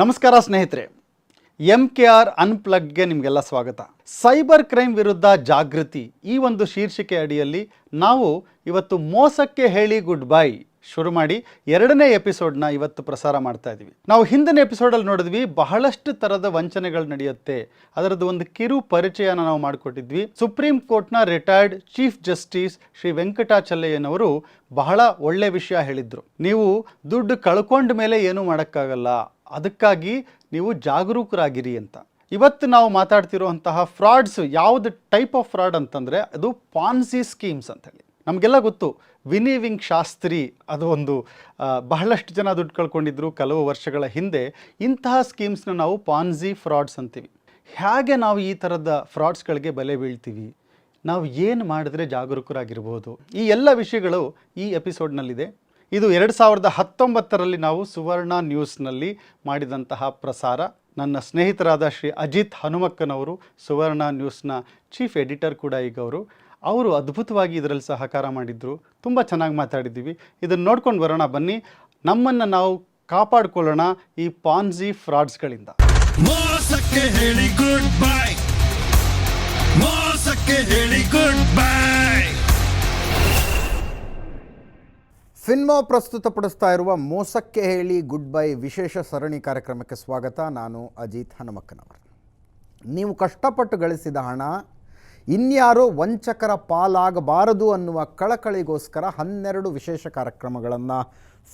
ನಮಸ್ಕಾರ ಸ್ನೇಹಿತರೆ M K R ಅನ್ಪ್ಲಗ್ಗೆ ನಿಮಗೆಲ್ಲ ಸ್ವಾಗತ. ಸೈಬರ್ ಕ್ರೈಮ್ ವಿರುದ್ಧ ಜಾಗೃತಿ, ಈ ಒಂದು ಶೀರ್ಷಿಕೆ ಅಡಿಯಲ್ಲಿ ನಾವು ಇವತ್ತು ಮೋಸಕ್ಕೆ ಹೇಳಿ ಗುಡ್ ಬೈ ಶುರು ಮಾಡಿ ಎರಡನೇ ಎಪಿಸೋಡ್ನ ಇವತ್ತು ಪ್ರಸಾರ ಮಾಡ್ತಾ ಇದ್ದೀವಿ ನಾವು ಹಿಂದಿನ ಎಪಿಸೋಡಲ್ಲಿ ನೋಡಿದ್ವಿ, ಬಹಳಷ್ಟು ಥರದ ವಂಚನೆಗಳು ನಡೆಯುತ್ತೆ. ಅದರದ್ದು ಒಂದು ಕಿರು ಪರಿಚಯನ ನಾವು ಮಾಡಿಕೊಟ್ಟಿದ್ವಿ. ಸುಪ್ರೀಂ ಕೋರ್ಟ್ನ ರಿಟೈರ್ಡ್ ಚೀಫ್ ಜಸ್ಟಿಸ್ ಶ್ರೀ ವೆಂಕಟಾಚಲಯ್ಯನವರು ಬಹಳ ಒಳ್ಳೆ ವಿಷಯ ಹೇಳಿದರು. ನೀವು ದುಡ್ಡು ಕಳ್ಕೊಂಡ ಮೇಲೆ ಏನೂ ಮಾಡೋಕ್ಕಾಗಲ್ಲ. ಅದಕ್ಕಾಗಿ ನೀವು ಜಾಗರೂಕರಾಗಿರಿ ಅಂತ. ಇವತ್ತು ನಾವು ಮಾತಾಡ್ತಿರುವಂತಹ ಫ್ರಾಡ್ಸ್ ಯಾವುದು ಟೈಪ್ ಆಫ್ ಫ್ರಾಡ್ ಅಂತಂದರೆ ಅದು ಪಾನ್ಸಿ ಸ್ಕೀಮ್ಸ್ ಅಂತ ಹೇಳಿ. ನಮಗೆಲ್ಲ ಗೊತ್ತು, ವಿನೀವಿಂಗ್ ಶಾಸ್ತ್ರಿ ಅದು ಒಂದು ಬಹಳಷ್ಟು ಜನ ದುಡ್ಡು ಕಳ್ಕೊಂಡಿದ್ರು ಕೆಲವು ವರ್ಷಗಳ ಹಿಂದೆ. ಇಂತಹ ಸ್ಕೀಮ್ಸ್ನ ನಾವು ಪಾನ್ಸಿ ಫ್ರಾಡ್ಸ್ ಅಂತೀವಿ. ಹೇಗೆ ನಾವು ಈ ಥರದ ಫ್ರಾಡ್ಸ್ಗಳಿಗೆ ಬಲೆ ಬೀಳ್ತೀವಿ? ನಾವು ಏನು ಮಾಡಿದ್ರೆ ಜಾಗರೂಕರಾಗಿರ್ಬೋದು? ಈ ಎಲ್ಲ ವಿಷಯಗಳು ಈ ಎಪಿಸೋಡ್ನಲ್ಲಿದೆ ಇದು ಎರಡು ಸಾವಿರದ ಹತ್ತೊಂಬತ್ತರಲ್ಲಿ ನಾವು ಸುವರ್ಣ ನ್ಯೂಸ್ನಲ್ಲಿ ಮಾಡಿದಂತಹ ಪ್ರಸಾರ. ನನ್ನ ಸ್ನೇಹಿತರಾದ ಶ್ರೀ ಅಜಿತ್ ಹನುಮಕ್ಕನವರು ಸುವರ್ಣ ನ್ಯೂಸ್ನ ಚೀಫ್ ಎಡಿಟರ್ ಕೂಡ ಈಗ ಅವರು. ಅವರು ಅದ್ಭುತವಾಗಿ ಇದರಲ್ಲಿ ಸಹಕಾರ ಮಾಡಿದ್ರು. ತುಂಬ ಚೆನ್ನಾಗಿ ಮಾತಾಡಿದ್ದೀವಿ. ಇದನ್ನು ನೋಡ್ಕೊಂಡು ಬರೋಣ, ಬನ್ನಿ. ನಮ್ಮನ್ನು ನಾವು ಕಾಪಾಡಿಕೊಳ್ಳೋಣ ಈ ಪಾನ್ಸಿ ಫ್ರಾಡ್ಸ್ಗಳಿಂದ. ಮೋಸಕ್ಕೆ ಹೇಳಿ ಗುಡ್ ಬೈ ಮೋಸಕ್ಕೆ ಹೇಳಿ ಗುಡ್ ಬೈ ಫಿನ್ಮೋ ಪ್ರಸ್ತುತಪಡಿಸ್ತಾ ಇರುವ ಮೋಸಕ್ಕೆ ಹೇಳಿ ಗುಡ್ ಬೈ ವಿಶೇಷ ಸರಣಿ ಕಾರ್ಯಕ್ರಮಕ್ಕೆ ಸ್ವಾಗತ. ನಾನು ಅಜಿತ್ ಹನುಮಕ್ಕನವರು. ನೀವು ಕಷ್ಟಪಟ್ಟು ಗಳಿಸಿದ ಹಣ, ಇನ್ಯಾರೋ ವಂಚಕರ ಪಾಲಾಗಬಾರದು ಅನ್ನುವ ಕಳಕಳಿಗೋಸ್ಕರ ಹನ್ನೆರಡು ವಿಶೇಷ ಕಾರ್ಯಕ್ರಮಗಳನ್ನು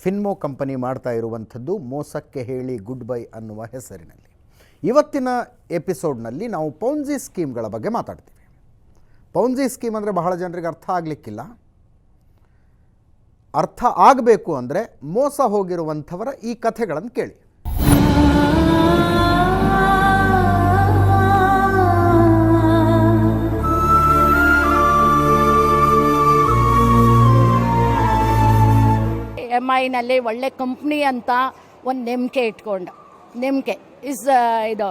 ಫಿನ್ಮೋ ಕಂಪನಿ ಮಾಡ್ತಾ ಇರುವಂಥದ್ದು ಮೋಸಕ್ಕೆ ಹೇಳಿ ಗುಡ್ ಬೈ ಅನ್ನುವ ಹೆಸರಿನಲ್ಲಿ. ಇವತ್ತಿನ ಎಪಿಸೋಡ್ನಲ್ಲಿ ನಾವು ಪೌನ್ಜಿ ಸ್ಕೀಮ್ಗಳ ಬಗ್ಗೆ ಮಾತಾಡ್ತೀವಿ. ಪೌನ್ಜಿ ಸ್ಕೀಮ್ ಅಂದರೆ ಬಹಳ ಜನರಿಗೆ ಅರ್ಥ ಆಗಲಿಕ್ಕಿಲ್ಲ. ಅರ್ಥ ಆಗಬೇಕು ಅಂದರೆ ಮೋಸ ಹೋಗಿರುವಂಥವರ ಈ ಕಥೆಗಳನ್ನು ಕೇಳಿ. ಎಂ ಐನಲ್ಲಿ ಒಳ್ಳೆ ಕಂಪ್ನಿ ಅಂತ ಒಂದು ನಂಬಿಕೆ ಇಟ್ಕೊಂಡು. ನಂಬಿಕೆ ಇಸ್ ಇದು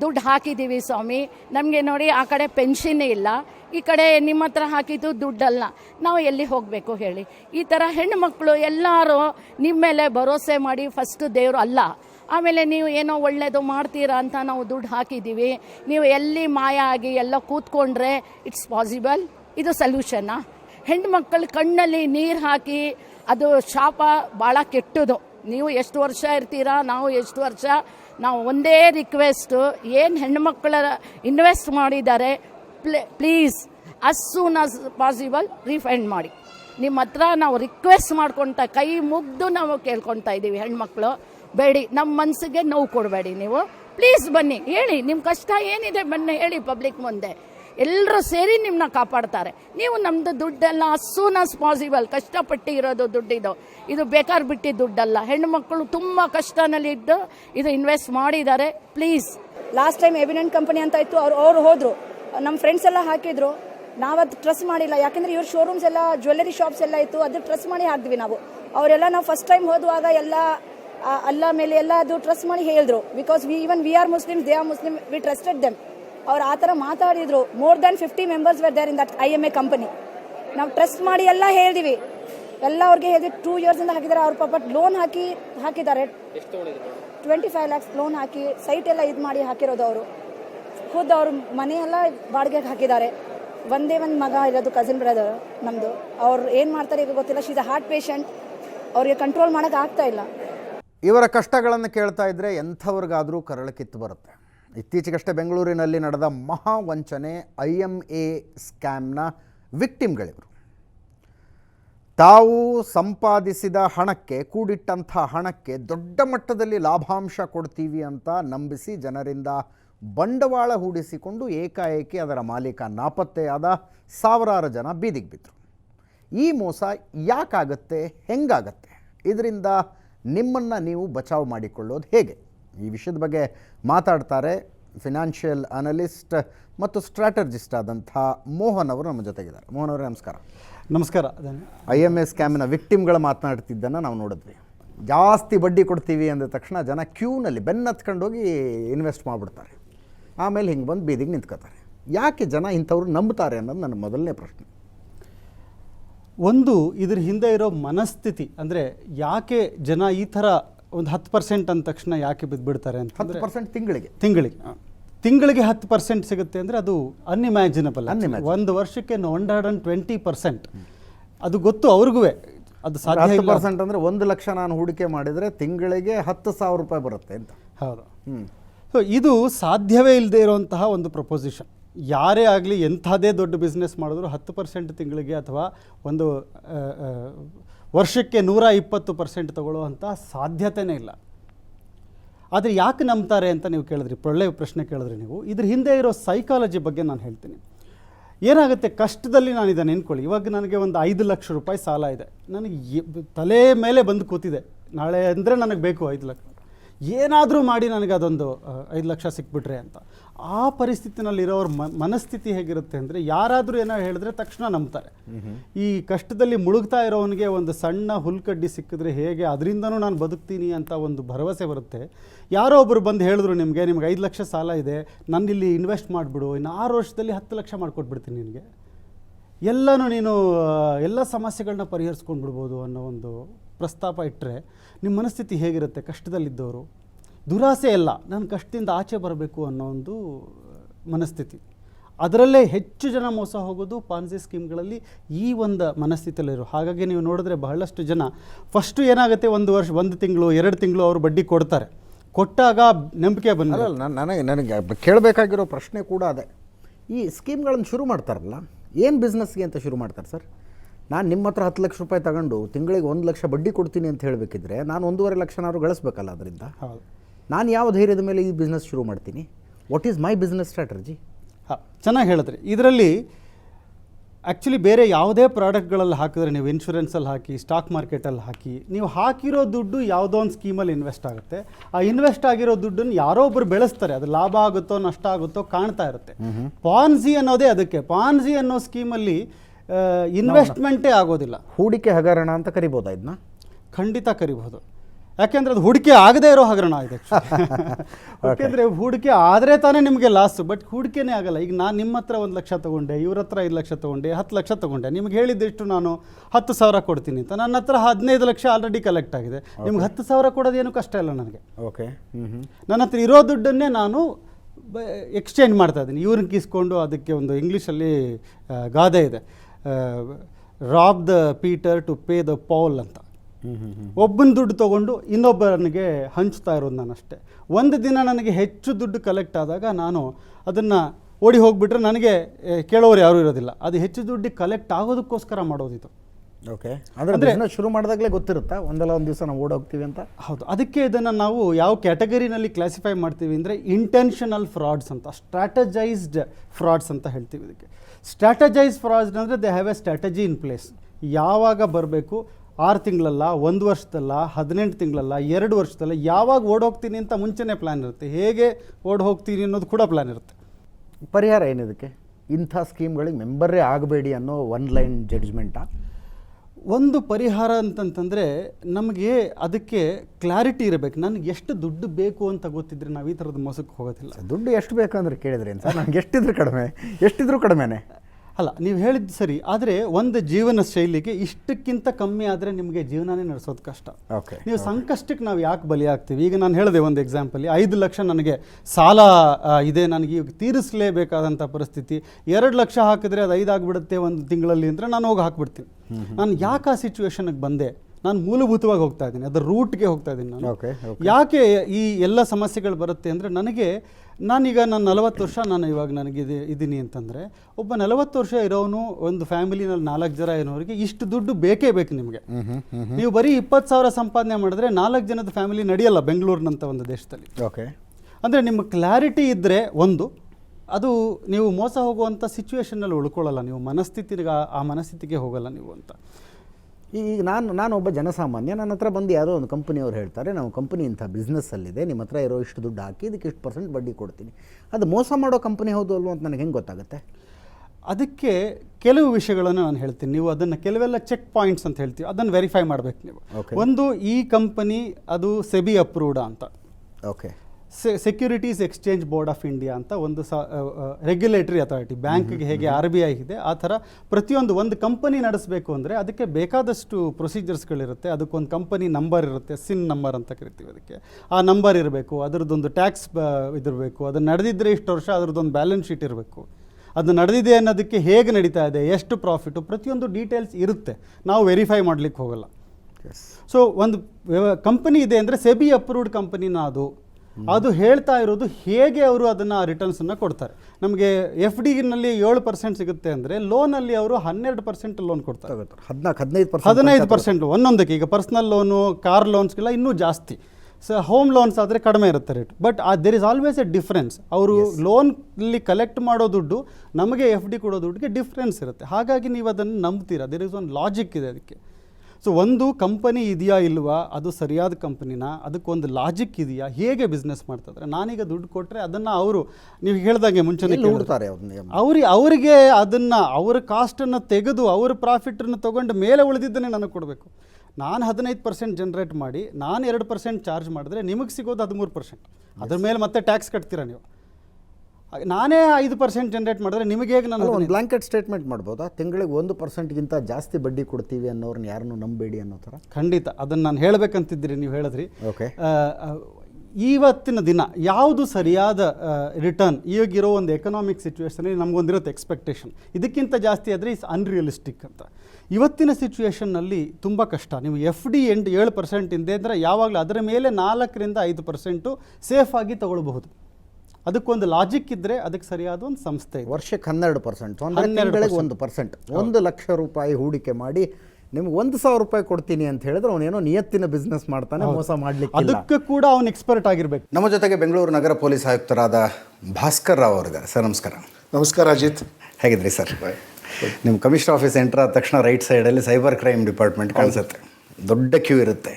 ದುಡ್ಡು ಹಾಕಿದ್ದೀವಿ ಸ್ವಾಮಿ. ನಮಗೆ ನೋಡಿ ಆ ಕಡೆ ಪೆನ್ಷನ್ ಇಲ್ಲ. ಈ ಕಡೆ ನಿಮ್ಮ ಹತ್ರ ಹಾಕಿದ್ದು ದುಡ್ಡಲ್ಲ. ನಾವು ಎಲ್ಲಿ ಹೋಗಬೇಕು ಹೇಳಿ. ಈ ಥರ ಹೆಣ್ಣುಮಕ್ಕಳು ಎಲ್ಲರೂ ನಿಮ್ಮ ಮೇಲೆ ಭರೋಸೆ ಮಾಡಿ ಫಸ್ಟು ದೇವರು ಅಲ್ಲ. ಆಮೇಲೆ ನೀವು ಏನೋ ಒಳ್ಳೆಯದು ಮಾಡ್ತೀರಾ ಅಂತ ನಾವು ದುಡ್ಡು ಹಾಕಿದ್ದೀವಿ ನೀವು ಎಲ್ಲಿ ಮಾಯ ಆಗಿ ಎಲ್ಲ ಕೂತ್ಕೊಂಡ್ರೆ ಇಟ್ಸ್ ಪಾಸಿಬಲ್ ಇದು ಸಲ್ಯೂಷನ್ನಾ ಹೆಣ್ಮಕ್ಳು ಕಣ್ಣಲ್ಲಿ ನೀರು ಹಾಕಿ ಅದು ಶಾಪ ಭಾಳ ಕೆಟ್ಟದು. ನೀವು ಎಷ್ಟು ವರ್ಷ ಇರ್ತೀರಾ? ನಾವು ಎಷ್ಟು ವರ್ಷ ನಾವು ಒಂದೇ ರಿಕ್ವೆಸ್ಟು ಏನು ಹೆಣ್ಣುಮಕ್ಕಳ ಇನ್ವೆಸ್ಟ್ ಮಾಡಿದ್ದಾರೆ please as soon as possible refund ಮಾಡಿ. ನಿಮ್ಮ ಹತ್ರ ನಾವು ರಿಕ್ವೆಸ್ಟ್ ಮಾಡ್ಕೊತ ಕೈ ಮುಗ್ದು ನಾವು ಕೇಳ್ಕೊತಾ ಇದ್ದೀವಿ ಹೆಣ್ಮಕ್ಳು. ಬೇಡಿ ನಮ್ಮ ಮನಸ್ಸಿಗೆ ನೋವು ಕೊಡಬೇಡಿ ನೀವು. ಪ್ಲೀಸ್ ಬನ್ನಿ, ಹೇಳಿ ನಿಮ್ಮ ಕಷ್ಟ ಏನಿದೆ ಬನ್ನಿ, ಹೇಳಿ ಪಬ್ಲಿಕ್ ಮುಂದೆ. ಎಲ್ಲರೂ ಸೇರಿ ನಿಮ್ಮನ್ನ ಕಾಪಾಡ್ತಾರೆ. ನೀವು ನಮ್ಮದು ದುಡ್ಡೆಲ್ಲ ಸೂನ್ ಆಸ್ ಪಾಸಿಬಲ್ ಕಷ್ಟಪಟ್ಟು ಇರೋದು ದುಡ್ಡಿದು. ಇದು ಬೇಕಾದ್ರೆ ಬಿಟ್ಟಿದ್ದ ದುಡ್ಡಲ್ಲ. ಹೆಣ್ಣುಮಕ್ಕಳು ತುಂಬ ಕಷ್ಟನಲ್ಲಿ ಇದ್ದು ಇದು ಇನ್ವೆಸ್ಟ್ ಮಾಡಿದ್ದಾರೆ. ಪ್ಲೀಸ್ ಲಾಸ್ಟ್ ಟೈಮ್ ಎವಿನೆಂಟ್ ಕಂಪನಿ ಅಂತ ಇತ್ತು, ಅವ್ರು ಅವ್ರು ಹೋದರು. ನಮ್ಮ ಫ್ರೆಂಡ್ಸ್ ಎಲ್ಲ ಹಾಕಿದ್ರು. ನಾವದು ಟ್ರಸ್ಟ್ ಮಾಡಿಲ್ಲ. ಯಾಕಂದ್ರೆ ಇವ್ರ ಶೋರೂಮ್ಸ್ ಎಲ್ಲ ಜ್ಯುವೆಲ್ಲರಿ ಶಾಪ್ಸ್ ಎಲ್ಲ ಇತ್ತು. ಅದು ಟ್ರಸ್ಟ್ ಮಾಡಿ ಹಾಕಿದ್ವಿ ನಾವು. ಅವರೆಲ್ಲ ನಾವು ಫಸ್ಟ್ ಟೈಮ್ ಹೋದುವಾಗ ಎಲ್ಲ ಅಲ್ಲ ಮೇಲೆ ಎಲ್ಲ ಅದು ಟ್ರಸ್ಟ್ ಮಾಡಿ ಹೇಳಿದ್ರು. Because we even we are Muslims they are Muslim we trusted them ಅವ್ರು ಆ ಥರ ಮಾತಾಡಿದ್ರು. More than fifty members were there in that I M A company ನಾವು ಟ್ರಸ್ಟ್ ಮಾಡಿ ಎಲ್ಲ ಹೇಳ್ದೀವಿ. ಎಲ್ಲ ಅವ್ರಿಗೆ ಹೇಳಿದ್ವಿ ಟೂ ಇಯರ್ಸಿಂದ ಹಾಕಿದ್ದಾರೆ ಅವ್ರ ಪಾಪ ಲೋನ್ ಹಾಕಿ, ಹಾಕಿದ್ದಾರೆ. ಟ್ವೆಂಟಿ ಫೈವ್ ಲ್ಯಾಕ್ಸ್ ಲೋನ್ ಹಾಕಿ ಸೈಟ್ ಎಲ್ಲ ಇದು ಮಾಡಿ ಹಾಕಿರೋದು ಅವರು. ಖುದ್ದು ಅವ್ರ ಮನೆಯೆಲ್ಲ ಬಾಡಿಗೆಗೆ ಹಾಕಿದ್ದಾರೆ. ಒಂದೇ ಒಂದು ಮಗ ಇರೋದು ಕಸಿನ್ ಬ್ರದರ್ ನಮ್ಮದು ಅವ್ರು ಏನು ಮಾಡ್ತಾರೆ ಈಗ ಗೊತ್ತಿಲ್ಲ. ಶೀಸ್ ಅ ಹಾರ್ಟ್ ಪೇಷಂಟ್ ಅವ್ರಿಗೆ ಕಂಟ್ರೋಲ್ ಮಾಡೋಕೆ ಆಗ್ತಾ ಇಲ್ಲ. ಇವರ ಕಷ್ಟಗಳನ್ನು ಕೇಳ್ತಾ ಇದ್ದರೆ ಎಂಥವ್ರಿಗಾದರೂ ಕರಳು ಕಿತ್ತು ಬರುತ್ತೆ. ಇತ್ತೀಚೆಗಷ್ಟೇ ಬೆಂಗಳೂರಿನಲ್ಲಿ ನಡೆದ ಮಹಾ ವಂಚನೆ ಐ ಎಂ ಎ ಸ್ಕ್ಯಾಮ್ನ ವಿಕ್ಟಿಮ್ಗಳಿವರು. ತಾವು ಸಂಪಾದಿಸಿದ ಹಣಕ್ಕೆ, ಕೂಡಿಟ್ಟಂಥ ಹಣಕ್ಕೆ ದೊಡ್ಡ ಮಟ್ಟದಲ್ಲಿ ಲಾಭಾಂಶ ಕೊಡ್ತೀವಿ ಅಂತ ನಂಬಿಸಿ ಜನರಿಂದ ಬಂಡವಾಳ ಹೂಡಿಸಿಕೊಂಡು ಏಕಾಏಕಿ ಅದರ ಮಾಲೀಕ ನಾಪತ್ತೆಯಾದ ಸಾವಿರಾರು ಜನ ಬೀದಿಗೆ ಬಿದ್ದರು ಈ ಮೋಸ ಯಾಕಾಗತ್ತೆ, ಹೆಂಗಾಗತ್ತೆ? ಇದರಿಂದ ನಿಮ್ಮನ್ನು ನೀವು ಬಚಾವ್ ಮಾಡಿಕೊಳ್ಳೋದು ಹೇಗೆ? ಈ ವಿಷಯದ ಬಗ್ಗೆ ಮಾತಾಡ್ತಾರೆ ಫಿನಾನ್ಷಿಯಲ್ ಅನಲಿಸ್ಟ್ ಮತ್ತು ಸ್ಟ್ರಾಟಜಿಸ್ಟ್ ಆದಂಥ ಮೋಹನ್ ಅವರು ನಮ್ಮ ಜೊತೆಗಿದ್ದಾರೆ. ಮೋಹನ್ ಅವರೇ ನಮಸ್ಕಾರ. ನಮಸ್ಕಾರ. ಐ ಎಂ ಎಸ್ ಸ್ಕ್ಯಾಮಿನ ವಿಕ್ಟಿಮ್ಗಳು ಮಾತನಾಡ್ತಿದ್ದನ್ನು ನಾವು ನೋಡಿದ್ವಿ. ಜಾಸ್ತಿ ಬಡ್ಡಿ ಕೊಡ್ತೀವಿ ಅಂದ ತಕ್ಷಣ ಜನ ಕ್ಯೂನಲ್ಲಿ ಬೆನ್ನತ್ಕೊಂಡು ಹೋಗಿ ಇನ್ವೆಸ್ಟ್ ಮಾಡಿಬಿಡ್ತಾರೆ. ಆಮೇಲೆ ಹಿಂಗೆ ಬಂದು ಬೀದಿಗೆ ನಿಂತ್ಕೋತಾರೆ. ಯಾಕೆ ಜನ ಇಂಥವ್ರು ನಂಬ್ತಾರೆ ಅನ್ನೋದು ನನ್ನ ಮೊದಲನೇ ಪ್ರಶ್ನೆ. ಒಂದು ಇದ್ರ ಹಿಂದೆ ಇರೋ ಮನಸ್ಥಿತಿ ಅಂದರೆ ಯಾಕೆ ಜನ ಈ ಥರ ಒಂದು ಹತ್ತು ಪರ್ಸೆಂಟ್ ಅಂದ ತಕ್ಷಣ ಯಾಕೆ ಬಿದ್ದುಬಿಡ್ತಾರೆ ಹತ್ತು ಅಂತಂದರೆ ಪರ್ಸೆಂಟ್ ತಿಂಗಳಿಗೆ. ತಿಂಗಳಿಗೆ. ತಿಂಗಳಿಗೆ ಹತ್ತು ಪರ್ಸೆಂಟ್ ಸಿಗುತ್ತೆ ಅಂದರೆ ಅದು ಅನ್ಇಮ್ಯಾಜಿನಬಲ್. ಒಂದು ವರ್ಷಕ್ಕೆ one hundred and twenty percent ಅದು ಗೊತ್ತು ಅವ್ರಿಗೂ ಅದು ಸಾಧ್ಯ ಹತ್ತು ಪರ್ಸೆಂಟ್ ಅಂದರೆ ಒಂದು ಲಕ್ಷ ನಾನು ಹೂಡಿಕೆ ಮಾಡಿದರೆ ತಿಂಗಳಿಗೆ ಹತ್ತು ಸಾವಿರ ರೂಪಾಯಿ ಬರುತ್ತೆ ಅಂತ. ಹೌದು. ಸೊ ಇದು ಸಾಧ್ಯವೇ ಇಲ್ಲದೆ ಇರುವಂತಹ ಒಂದು ಪ್ರಪೋಸಿಷನ್ ಯಾರೇ ಆಗಲಿ ಎಂಥದೇ ದೊಡ್ಡ ಬಿಸ್ನೆಸ್ ಮಾಡಿದ್ರು ಹತ್ತು ಪರ್ಸೆಂಟ್ ತಿಂಗಳಿಗೆ ಅಥವಾ ಒಂದು ವರ್ಷಕ್ಕೆ ನೂರ ಇಪ್ಪತ್ತು ಪರ್ಸೆಂಟ್ ತಗೊಳ್ಳುವಂಥ ಸಾಧ್ಯತೆಯೇ ಇಲ್ಲ. ಆದರೆ ಯಾಕೆ ನಂಬ್ತಾರೆ ಅಂತ ನೀವು ಕೇಳಿದ್ರಿ ಒಳ್ಳೆಯ ಪ್ರಶ್ನೆ ಕೇಳಿದ್ರಿ ನೀವು. ಇದ್ರ ಹಿಂದೆ ಇರೋ ಸೈಕಾಲಜಿ ಬಗ್ಗೆ ನಾನು ಹೇಳ್ತೀನಿ. ಏನಾಗುತ್ತೆ, ಕಷ್ಟದಲ್ಲಿ ನಾನು ಇದನ್ನು ನೆನ್ಕೊಳ್ಳಿ ಇವಾಗ ನನಗೆ ಒಂದು ಐದು ಲಕ್ಷ ರೂಪಾಯಿ ಸಾಲ ಇದೆ. ನನಗೆ ತಲೆ ಮೇಲೆ ಬಂದು ಕೂತಿದೆ. ನಾಳೆ ಅಂದರೆ ನನಗೆ ಬೇಕು ಐದು ಲಕ್ಷ. ಏನಾದರೂ ಮಾಡಿ ನನಗೆ ಅದೊಂದು ಐದು ಲಕ್ಷ ಸಿಕ್ಬಿಟ್ರೆ ಅಂತ. ಆ ಪರಿಸ್ಥಿತಿನಲ್ಲಿರೋರ ಮನಸ್ಥಿತಿ ಹೇಗಿರುತ್ತೆ ಅಂದರೆ ಯಾರಾದರೂ ಏನೋ ಹೇಳಿದ್ರೆ ತಕ್ಷಣ ನಂಬ್ತಾರೆ. ಈ ಕಷ್ಟದಲ್ಲಿ ಮುಳುಗ್ತಾ ಇರೋವನಿಗೆ ಒಂದು ಸಣ್ಣ ಹುಲ್ಕಡ್ಡಿ ಸಿಕ್ಕಿದ್ರೆ ಹೇಗೆ ಅದರಿಂದನೂ ನಾನು ಬದುಕ್ತೀನಿ ಅಂತ ಒಂದು ಭರವಸೆ ಬರುತ್ತೆ. ಯಾರೋ ಒಬ್ಬರು ಬಂದು ಹೇಳಿದ್ರು ನಿಮಗೆ, ನಿಮ್ಗೆ ಐದು ಲಕ್ಷ ಸಾಲ ಇದೆ, ನನ್ನಿಲ್ಲಿ ಇನ್ವೆಸ್ಟ್ ಮಾಡಿಬಿಡು, ಇನ್ನು ಆರು ವರ್ಷದಲ್ಲಿ ಹತ್ತು ಲಕ್ಷ ಮಾಡಿಕೊಟ್ಬಿಡ್ತೀನಿ ನಿನಗೆ. ಎಲ್ಲನೂ ನೀನು ಎಲ್ಲ ಸಮಸ್ಯೆಗಳನ್ನ ಪರಿಹರಿಸ್ಕೊಂಡು ಬಿಡ್ಬೋದು ಅನ್ನೋ ಒಂದು ಪ್ರಸ್ತಾಪ ಇಟ್ಟರೆ ನಿಮ್ಮ ಮನಸ್ಥಿತಿ ಹೇಗಿರುತ್ತೆ ಕಷ್ಟದಲ್ಲಿದ್ದವರು ದುರಾಸೆ ಅಲ್ಲ ನಾನು ಕಷ್ಟದಿಂದ ಆಚೆ ಬರಬೇಕು ಅನ್ನೋ ಒಂದು ಮನಸ್ಥಿತಿ. ಅದರಲ್ಲೇ ಹೆಚ್ಚು ಜನ ಮೋಸ ಹೋಗೋದು ಪಾನ್ಸಿ ಸ್ಕೀಮ್ಗಳಲ್ಲಿ ಈ ಒಂದು ಮನಸ್ಥಿತಿಯಲ್ಲಿರೋ ಹಾಗಾಗಿ ನೀವು ನೋಡಿದ್ರೆ ಬಹಳಷ್ಟು ಜನ ಫಸ್ಟು ಏನಾಗುತ್ತೆ ಒಂದು ವರ್ಷ ಒಂದು ತಿಂಗಳು ಎರಡು ತಿಂಗಳು ಅವರು ಬಡ್ಡಿ ಕೊಡ್ತಾರೆ. ಕೊಟ್ಟಾಗ ನಂಬಿಕೆ ಬಂದ ಅಲ್ಲ ನಾನು ನನಗೆ ನನಗೆ ಕೇಳಬೇಕಾಗಿರೋ ಪ್ರಶ್ನೆ ಕೂಡ ಅದೇ. ಈ ಸ್ಕೀಮ್ಗಳನ್ನು ಶುರು ಮಾಡ್ತಾರಲ್ಲ ಏನು ಬಿಸ್ನೆಸ್ಗೆ ಅಂತ ಶುರು ಮಾಡ್ತಾರೆ ಸರ್? ನಾನು ನಿಮ್ಮ ಹತ್ರ ಹತ್ತು ಲಕ್ಷ ರೂಪಾಯಿ ತಗೊಂಡು ತಿಂಗಳಿಗೆ ಒಂದು ಲಕ್ಷ ಬಡ್ಡಿ ಕೊಡ್ತೀನಿ ಅಂತ ಹೇಳಬೇಕಿದ್ರೆ ನಾನು ಒಂದೂವರೆ ಲಕ್ಷನಾದ್ರು ಗಳಿಸ್ಬೇಕಲ್ಲ ಅದರಿಂದ? ಹೌದು. ನಾನು ಯಾವ ಧೈರ್ಯದ ಮೇಲೆ ಈ ಬಿಸ್ನೆಸ್ ಶುರು ಮಾಡ್ತೀನಿ? What is my business strategy ಹಾಂ ಚೆನ್ನಾಗಿ ಹೇಳಿದ್ರಿ. ಇದರಲ್ಲಿ ಆ್ಯಕ್ಚುಲಿ ಬೇರೆ ಯಾವುದೇ ಪ್ರಾಡಕ್ಟ್ಗಳಲ್ಲಿ ಹಾಕಿದ್ರೆ ನೀವು ಇನ್ಶೂರೆನ್ಸಲ್ಲಿ ಹಾಕಿ ಸ್ಟಾಕ್ ಮಾರ್ಕೆಟಲ್ಲಿ ಹಾಕಿ ನೀವು ಹಾಕಿರೋ ದುಡ್ಡು ಯಾವುದೋ ಒಂದು ಸ್ಕೀಮಲ್ಲಿ ಇನ್ವೆಸ್ಟ್ ಆಗುತ್ತೆ. ಆ ಇನ್ವೆಸ್ಟ್ ಆಗಿರೋ ದುಡ್ಡನ್ನು ಯಾರೋ ಒಬ್ಬರು ಬೆಳೆಸ್ತಾರೆ. ಅದು ಲಾಭ ಆಗುತ್ತೋ ನಷ್ಟ ಆಗುತ್ತೋ ಕಾಣ್ತಾ ಇರುತ್ತೆ. ಪಾನ್ಸಿ ಅನ್ನೋದೇ ಅದಕ್ಕೆ. ಪಾನ್ಸಿ ಅನ್ನೋ ಸ್ಕೀಮಲ್ಲಿ ಇನ್ವೆಸ್ಟ್ಮೆಂಟೇ ಆಗೋದಿಲ್ಲ. ಹೂಡಿಕೆ ಹಗರಣ ಅಂತ ಕರಿಬೋದಾ ಇದನ್ನ ಖಂಡಿತ ಕರಿಬಹುದು. ಯಾಕೆಂದ್ರೆ ಅದು ಹೂಡಿಕೆ ಆಗದೇ ಇರೋ ಹಗರಣ ಇದೆ ಯಾಕೆಂದ್ರೆ ಹೂಡಿಕೆ ಆದರೆ ತಾನೇ ನಿಮಗೆ ಲಾಸ್ ಬಟ್ ಹೂಡಿಕೆನೇ ಆಗಲ್ಲ. ಈಗ ನಾನು ನಿಮ್ಮ ಹತ್ರ ಒಂದು ಲಕ್ಷ ತಗೊಂಡೆ ಇವ್ರ ಹತ್ರ ಐದು ಲಕ್ಷ ತಗೊಂಡೆ ಹತ್ತು ಲಕ್ಷ ತಗೊಂಡೆ ನಿಮ್ಗೆ ಹೇಳಿದ್ದಿಷ್ಟು ನಾನು ಹತ್ತು ಸಾವಿರ ಕೊಡ್ತೀನಿ ಅಂತ. ನನ್ನ ಹತ್ರ ಹದಿನೈದು ಲಕ್ಷ ಆಲ್ರೆಡಿ ಕಲೆಕ್ಟ್ ಆಗಿದೆ. ನಿಮ್ಗೆ ಹತ್ತು ಸಾವಿರ ಕೊಡೋದೇನು ಕಷ್ಟ ಇಲ್ಲ ನನಗೆ. ಓಕೆ ನನ್ನ ಹತ್ರ ಇರೋ ದುಡ್ಡನ್ನೇ ನಾನು ಎಕ್ಸ್ಚೇಂಜ್ ಮಾಡ್ತಾ ಇದ್ದೀನಿ. ಇವ್ರನ್ನ ಕೀಸ್ಕೊಂಡು ಅದಕ್ಕೆ ಒಂದು ಇಂಗ್ಲೀಷಲ್ಲಿ ಗಾದೆ ಇದೆ. Rob the Peter to pay the Paul ಅಂತ. ಒಬ್ಬನ ದುಡ್ಡು ತಗೊಂಡು ಇನ್ನೊಬ್ಬನಿಗೆ ಹಂಚ್ತಾ ಇರೋದು ನಾನು ಅಷ್ಟೇ ಒಂದು ದಿನ ನನಗೆ ಹೆಚ್ಚು ದುಡ್ಡು ಕಲೆಕ್ಟ್ ಆದಾಗ ನಾನು ಅದನ್ನು ಓಡಿ ಹೋಗಿಬಿಟ್ರೆ ನನಗೆ ಕೇಳೋರು ಯಾರೂ ಇರೋದಿಲ್ಲ. ಅದು ಹೆಚ್ಚು ದುಡ್ಡು ಕಲೆಕ್ಟ್ ಆಗೋದಕ್ಕೋಸ್ಕರ ಮಾಡೋದಿತ್ತು ಓಕೆ ಅಂದರೆ ಶುರು ಮಾಡಿದಾಗಲೇ ಗೊತ್ತಿರುತ್ತಾ? ಒಂದಲ್ಲ ಒಂದು ದಿವಸ ನಾವು ಓಡೋಗ್ತೀವಿ ಅಂತ? ಹೌದು. ಅದಕ್ಕೆ ಇದನ್ನು ನಾವು ಯಾವ ಕ್ಯಾಟಗರಿನಲ್ಲಿ ಕ್ಲಾಸಿಫೈ ಮಾಡ್ತೀವಿ ಅಂದರೆ ಇಂಟೆನ್ಷನಲ್ ಫ್ರಾಡ್ಸ್ ಅಂತ ಸ್ಟ್ರಾಟಜೈಸ್ಡ್ ಫ್ರಾಡ್ಸ್ ಅಂತ ಹೇಳ್ತೀವಿ ಇದಕ್ಕೆ. ಸ್ಟ್ರಾಟಜೈಸ್ ಫ್ರಾಡ್ಸ್ ಅಂದರೆ they have a strategy in place ಯಾವಾಗ ಬರಬೇಕು ಆರು ತಿಂಗಳಲ್ಲ ಒಂದು ವರ್ಷದಲ್ಲ ಹದಿನೆಂಟು ತಿಂಗಳಲ್ಲ ಎರಡು ವರ್ಷದಲ್ಲ ಯಾವಾಗ ಓಡೋಗ್ತೀನಿ ಅಂತ ಮುಂಚೆನೇ ಪ್ಲ್ಯಾನ್ ಇರುತ್ತೆ. ಹೇಗೆ ಓಡ್ ಹೋಗ್ತೀನಿ ಅನ್ನೋದು ಕೂಡ ಪ್ಲ್ಯಾನ್ ಇರುತ್ತೆ. ಪರಿಹಾರ ಏನಿದಕ್ಕೆ ಇಂಥ ಸ್ಕೀಮ್ಗಳಿಗೆ ಮೆಂಬರೇ ಆಗಬೇಡಿ ಅನ್ನೋ ಒನ್ ಲೈನ್ ಜಡ್ಜ್ಮೆಂಟಾ ಒಂದು ಪರಿಹಾರ ಅಂತಂತಂದರೆ ನಮಗೆ ಅದಕ್ಕೆ ಕ್ಲಾರಿಟಿ ಇರಬೇಕು. ನನಗೆ ಎಷ್ಟು ದುಡ್ಡು ಬೇಕು ಅಂತ ಗೊತ್ತಿದ್ರೆ ನಾವು ಈ ಥರದ ಮೋಸಕ್ಕೆ ಹೋಗೋದಿಲ್ಲ. ದುಡ್ಡು ಎಷ್ಟು ಬೇಕಂದ್ರೆ ಕೇಳಿದ್ರಿ ಸರ್? ನನಗೆ ಎಷ್ಟಿದ್ರು ಕಡಿಮೆ ಎಷ್ಟಿದ್ರು ಕಡಿಮೆನೆ. ಅಲ್ಲ ನೀವು ಹೇಳಿದ್ದು ಸರಿ ಆದರೆ ಒಂದು ಜೀವನ ಶೈಲಿಗೆ ಇಷ್ಟಕ್ಕಿಂತ ಕಮ್ಮಿ ಆದರೆ ನಿಮಗೆ ಜೀವನನೇ ನಡೆಸೋದು ಕಷ್ಟ. ಓಕೆ ನೀವು ಸಂಕಷ್ಟಕ್ಕೆ ನಾವು ಯಾಕೆ ಬಲಿಯಾಗ್ತೀವಿ ಈಗ ನಾನು ಹೇಳಿದೆ ಒಂದು ಎಕ್ಸಾಂಪಲ್ ಐದು ಲಕ್ಷ ನನಗೆ ಸಾಲ ಇದೆ ನನಗೆ ಈಗ ತೀರಿಸಲೇಬೇಕಾದಂಥ ಪರಿಸ್ಥಿತಿ. ಎರಡು ಲಕ್ಷ ಹಾಕಿದ್ರೆ ಅದು ಐದು ಆಗಿಬಿಡುತ್ತೆ ಒಂದು ತಿಂಗಳಲ್ಲಿ ಅಂದರೆ ನಾನು ಹೋಗಿ ಹಾಕ್ಬಿಡ್ತೀನಿ. ನಾನು ಯಾಕೆ ಆ ಸಿಚುವೇಶನ್ಗೆ ಬಂದೆ? ನಾನು ಮೂಲಭೂತವಾಗಿ ಹೋಗ್ತಾ ಇದ್ದೀನಿ ಅದರ ರೂಟ್ಗೆ ಹೋಗ್ತಾ ಇದ್ದೀನಿ ನಾನು. ಯಾಕೆ ಈ ಎಲ್ಲ ಸಮಸ್ಯೆಗಳು ಬರುತ್ತೆ ಅಂದರೆ ನನಗೆ ನಾನೀಗ ನಾನು ನಲವತ್ತು ವರ್ಷ ನಾನು ಇವಾಗ ನನಗೆ ಇದು ಇದ್ದೀನಿ ಅಂತಂದರೆ ಒಬ್ಬ ನಲವತ್ತು ವರ್ಷ ಇರೋನು ಒಂದು ಫ್ಯಾಮಿಲಿನಲ್ಲಿ ನಾಲ್ಕು ಜನ ಇರೋರಿಗೆ ಇಷ್ಟು ದುಡ್ಡು ಬೇಕೇ ಬೇಕು ನಿಮಗೆ. ನೀವು ಬರೀ ಇಪ್ಪತ್ತು ಸಾವಿರ ಸಂಪಾದನೆ ಮಾಡಿದ್ರೆ ನಾಲ್ಕು ಜನದ ಫ್ಯಾಮಿಲಿ ನಡೆಯಲ್ಲ ಬೆಂಗಳೂರಿನಂಥ ಒಂದು ದೇಶದಲ್ಲಿ. ಓಕೆ. ಅಂದರೆ ನಿಮ್ಮ ಕ್ಲಾರಿಟಿ ಇದ್ದರೆ ಒಂದು ಅದು ನೀವು ಮೋಸ ಹೋಗುವಂಥ ಸಿಚುವೇಶನ್ನಲ್ಲಿ ಉಳ್ಕೊಳ್ಳಲ್ಲ ನೀವು ಮನಸ್ಥಿತಿಗೆ ಆ ಮನಸ್ಥಿತಿಗೆ ಹೋಗಲ್ಲ ನೀವು ಅಂತ. ಈಗ ನಾನು ನಾನು ಒಬ್ಬ ಜನಸಾಮಾನ್ಯ. ನನ್ನ ಹತ್ರ ಬಂದು ಯಾರೋ ಒಂದು ಕಂಪನಿಯವ್ರು ಹೇಳ್ತಾರೆ ನಾವು ಕಂಪ್ನಿ ಇಂಥ ಬಿಸ್ನೆಸ್ಸಲ್ಲಿದೆ ನಿಮ್ಮ ಹತ್ರ ಇರೋ ಇಷ್ಟು ದುಡ್ಡು ಹಾಕಿ ಇದಕ್ಕೆ ಇಷ್ಟು ಪರ್ಸೆಂಟ್ ಬಡ್ಡಿ ಕೊಡ್ತೀನಿ. ಅದು ಮೋಸ ಮಾಡೋ ಕಂಪ್ನಿ ಹೌದು ಅಲ್ವೋ ಅಂತ ನನಗೆ ಹೆಂಗೆ ಗೊತ್ತಾಗುತ್ತೆ? ಅದಕ್ಕೆ ಕೆಲವು ವಿಷಯಗಳನ್ನು ನಾನು ಹೇಳ್ತೀನಿ. ನೀವು ಅದನ್ನು ಕೆಲವೆಲ್ಲ ಚೆಕ್ ಪಾಯಿಂಟ್ಸ್ ಅಂತ ಹೇಳ್ತೀವಿ. ಅದನ್ನು ವೆರಿಫೈ ಮಾಡಬೇಕು ನೀವು. ಒಂದು ಈ ಕಂಪನಿ ಅದು ಸೆಬಿ ಅಪ್ರೂವ್ಡ ಅಂತ. Okay securities exchange board of India ಅಂತ ಒಂದು ಸ ರೆಗ್ಯುಲೇಟರಿ ಅಥಾರಿಟಿ ಬ್ಯಾಂಕ್ಗೆ ಹೇಗೆ ಆರ್ ಬಿ ಐ ಇದೆ ಆ ಥರ ಪ್ರತಿಯೊಂದು ಒಂದು ಕಂಪನಿ ನಡೆಸಬೇಕು ಅಂದರೆ ಅದಕ್ಕೆ ಬೇಕಾದಷ್ಟು ಪ್ರೊಸೀಜರ್ಸ್ಗಳಿರುತ್ತೆ ಅದಕ್ಕೊಂದು ಕಂಪನಿ ನಂಬರ್ ಇರುತ್ತೆ ಸಿನ್ ನಂಬರ್ ಅಂತ ಕರಿತೀವಿ ಅದಕ್ಕೆ. ಆ ನಂಬರ್ ಇರಬೇಕು ಅದರದ್ದೊಂದು ಟ್ಯಾಕ್ಸ್ ಇದಿರಬೇಕು ಅದು ನಡೆದಿದ್ದರೆ ಇಷ್ಟು ವರ್ಷ ಅದರದ್ದೊಂದು ಬ್ಯಾಲೆನ್ಸ್ ಶೀಟ್ ಇರಬೇಕು. ಅದು ನಡೆದಿದೆ ಅನ್ನೋದಕ್ಕೆ ಹೇಗೆ ನಡೀತಾ ಇದೆ ಎಷ್ಟು ಪ್ರಾಫಿಟು ಪ್ರತಿಯೊಂದು ಡೀಟೇಲ್ಸ್ ಇರುತ್ತೆ. ನಾವು ವೆರಿಫೈ ಮಾಡಲಿಕ್ಕೆ ಹೋಗಲ್ಲ. ಸೊ ಒಂದು ಕಂಪನಿ ಇದೆ ಅಂದರೆ ಸೆಬಿ ಅಪ್ರೂವ್ಡ್ ಕಂಪನಿನ ಅದು. ಅದು ಹೇಳ್ತಾ ಇರೋದು ಹೇಗೆ ಅವರು ಅದನ್ನು ರಿಟರ್ನ್ಸನ್ನು ಕೊಡ್ತಾರೆ. ನಮಗೆ ಎಫ್ ಡಿನಲ್ಲಿ ಏಳು ಪರ್ಸೆಂಟ್ ಸಿಗುತ್ತೆ ಅಂದರೆ ಲೋನಲ್ಲಿ ಅವರು ಹನ್ನೆರಡು ಪರ್ಸೆಂಟ್ ಲೋನ್ ಕೊಡ್ತಾರೆ. ಹದಿನಾಲ್ಕು ಹದಿನೈದು ಪರ್ಸೆಂಟ್ ಹದಿನೈದು ಪರ್ಸೆಂಟ್ ಒಂದೊಂದಕ್ಕೆ ಈಗ ಪರ್ಸ್ನಲ್ ಲೋನು ಕಾರ್ ಲೋನ್ಸ್ಗೆಲ್ಲ ಇನ್ನೂ ಜಾಸ್ತಿ. ಸೊ ಹೋಮ್ ಲೋನ್ಸ್ ಆದರೆ ಕಡಿಮೆ ಇರುತ್ತೆ rate but uh there is always a difference ಅವರು ಲೋನಲ್ಲಿ ಕಲೆಕ್ಟ್ ಮಾಡೋ ದುಡ್ಡು ನಮಗೆ ಎಫ್ ಡಿ ಕೊಡೋ ದುಡ್ಡಿಗೆ ಡಿಫ್ರೆನ್ಸ್ ಇರುತ್ತೆ. ಹಾಗಾಗಿ ನೀವು ಅದನ್ನು ನಂಬ್ತೀರಾ? ದೇರ್ ಇಸ್ ಒನ್ ಲಾಜಿಕ್ ಇದೆ ಅದಕ್ಕೆ. ಸೊ ಒಂದು ಕಂಪನಿ ಇದೆಯಾ ಇಲ್ವಾ? ಅದು ಸರಿಯಾದ ಕಂಪನಿನ ಅದಕ್ಕೊಂದು ಲಾಜಿಕ್ ಇದೆಯಾ? ಹೇಗೆ ಬಿಸ್ನೆಸ್ ಮಾಡ್ತಿದ್ರೆ? ನಾನೀಗ ದುಡ್ಡು ಕೊಟ್ಟರೆ ಅದನ್ನು ಅವರು ನೀವು ಹೇಳ್ದಂಗೆ ಮುಂಚೆನೇ ನೋಡ್ತಾರೆ ಅವ್ರಿಗೆ ಅವರಿಗೆ ಅದನ್ನು ಅವರ ಕಾಸ್ಟನ್ನು ತೆಗೆದು ಅವ್ರ ಪ್ರಾಫಿಟನ್ನು ತೊಗೊಂಡು ಮೇಲೆ ಉಳಿದಿದ್ದನ್ನೇ ನನಗೆ ಕೊಡಬೇಕು. ನಾನು ಹದಿನೈದು ಪರ್ಸೆಂಟ್ ಜನ್ರೇಟ್ ಮಾಡಿ ನಾನು ಎರಡು ಪರ್ಸೆಂಟ್ ಚಾರ್ಜ್ ಮಾಡಿದ್ರೆ ನಿಮಗೆ ಸಿಗೋದು ಹದಿಮೂರು ಪರ್ಸೆಂಟ್ ಅದ್ರ ಮೇಲೆ ಮತ್ತೆ ಟ್ಯಾಕ್ಸ್ ಕಟ್ತೀರಾ ನೀವು? ನಾನೇ ಐದು ಪರ್ಸೆಂಟ್ ಜನರೇಟ್ ಮಾಡಿದ್ರೆ ನಿಮಗೆ ಹೇಗೆ ನಾನು ಒಂದು ಬ್ಲಾಂಕೆಟ್ ಸ್ಟೇಟ್ಮೆಂಟ್ ಮಾಡ್ಬೋದಾ? ತಿಂಗಳಿಗೆ ಒಂದು ಪರ್ಸೆಂಟ್ಗಿಂತ ಜಾಸ್ತಿ ಬಡ್ಡಿ ಕೊಡ್ತೀವಿ ಅನ್ನೋರ್ನ ಯಾರನ್ನೂ ನಂಬೇಡಿ ಅನ್ನೋ ಥರ? ಖಂಡಿತ. ಅದನ್ನು ನಾನು ಹೇಳಬೇಕಂತಿದ್ದೀರಿ ನೀವು ಹೇಳಿದ್ರಿ. ಓಕೆ ಇವತ್ತಿನ ದಿನ ಯಾವುದು ಸರಿಯಾದ ರಿಟರ್ನ್ ಈಗಿರೋ ಒಂದು ಎಕನಾಮಿಕ್ ಸಿಚುವೇಶನಲ್ಲಿ ನಮಗೊಂದಿರುತ್ತೆ ಎಕ್ಸ್ಪೆಕ್ಟೇಷನ್ ಇದಕ್ಕಿಂತ ಜಾಸ್ತಿ ಆದರೆ ಇಸ್ ಅನ್ರಿಯಲಿಸ್ಟಿಕ್ ಅಂತ. ಇವತ್ತಿನ ಸಿಚುವೇಷನ್ನಲ್ಲಿ ತುಂಬ ಕಷ್ಟ. ನೀವು ಎಫ್ ಡಿ ಎಂಟು ಏಳು ಪರ್ಸೆಂಟ್ ಇದೆ ಅಂದರೆ ಯಾವಾಗಲೂ ಅದರ ಮೇಲೆ ನಾಲ್ಕರಿಂದ ಐದು ಪರ್ಸೆಂಟು ಸೇಫಾಗಿ ತಗೊಳ್ಬಹುದು. ಅದಕ್ಕೊಂದು ಲಾಜಿಕ್ ಇದ್ದರೆ ಅದಕ್ಕೆ ಸರಿಯಾದ ಒಂದು ಸಂಸ್ಥೆ ಇದೆ. ವರ್ಷಕ್ಕೆ ಹನ್ನೆರಡು ಪರ್ಸೆಂಟ್ ಹನ್ನೆರಡು ಒಂದು ಪರ್ಸೆಂಟ್ ಒಂದು ಲಕ್ಷ ರೂಪಾಯಿ ಹೂಡಿಕೆ ಮಾಡಿ ನಿಮ್ಗೆ ಒಂದು ಸಾವಿರ ರೂಪಾಯಿ ಕೊಡ್ತೀನಿ ಅಂತ ಹೇಳಿದ್ರೆ ಅವನೇನೋ ನಿಯತ್ತಿನ ಬಿಸ್ನೆಸ್ ಮಾಡ್ತಾನೆ ಮೋಸ ಮಾಡ್ಲಿಕ್ಕೆ ಅದಕ್ಕೆ ಕೂಡ ಅವನು ಎಕ್ಸ್ಪರ್ಟ್ ಆಗಿರಬೇಕು. ನಮ್ಮ ಜೊತೆಗೆ ಬೆಂಗಳೂರು ನಗರ ಪೊಲೀಸ್ ಆಯುಕ್ತರಾದ ಭಾಸ್ಕರ್ ರಾವ್ ಅವರಿದ್ದಾರೆ. ಸರ್ ನಮಸ್ಕಾರ. ನಮಸ್ಕಾರ ಅಜಿತ್. ಹೇಗಿದ್ರಿ ಸರ್? ನಿಮ್ಮ ಕಮಿಷನರ್ ಆಫೀಸ್ ಎಂಟರ್ ಆದ ತಕ್ಷಣ ರೈಟ್ ಸೈಡಲ್ಲಿ ಸೈಬರ್ ಕ್ರೈಮ್ ಡಿಪಾರ್ಟ್ಮೆಂಟ್ ಕಾಣಿಸುತ್ತೆ. ದೊಡ್ಡ ಕ್ಯೂ ಇರುತ್ತೆ.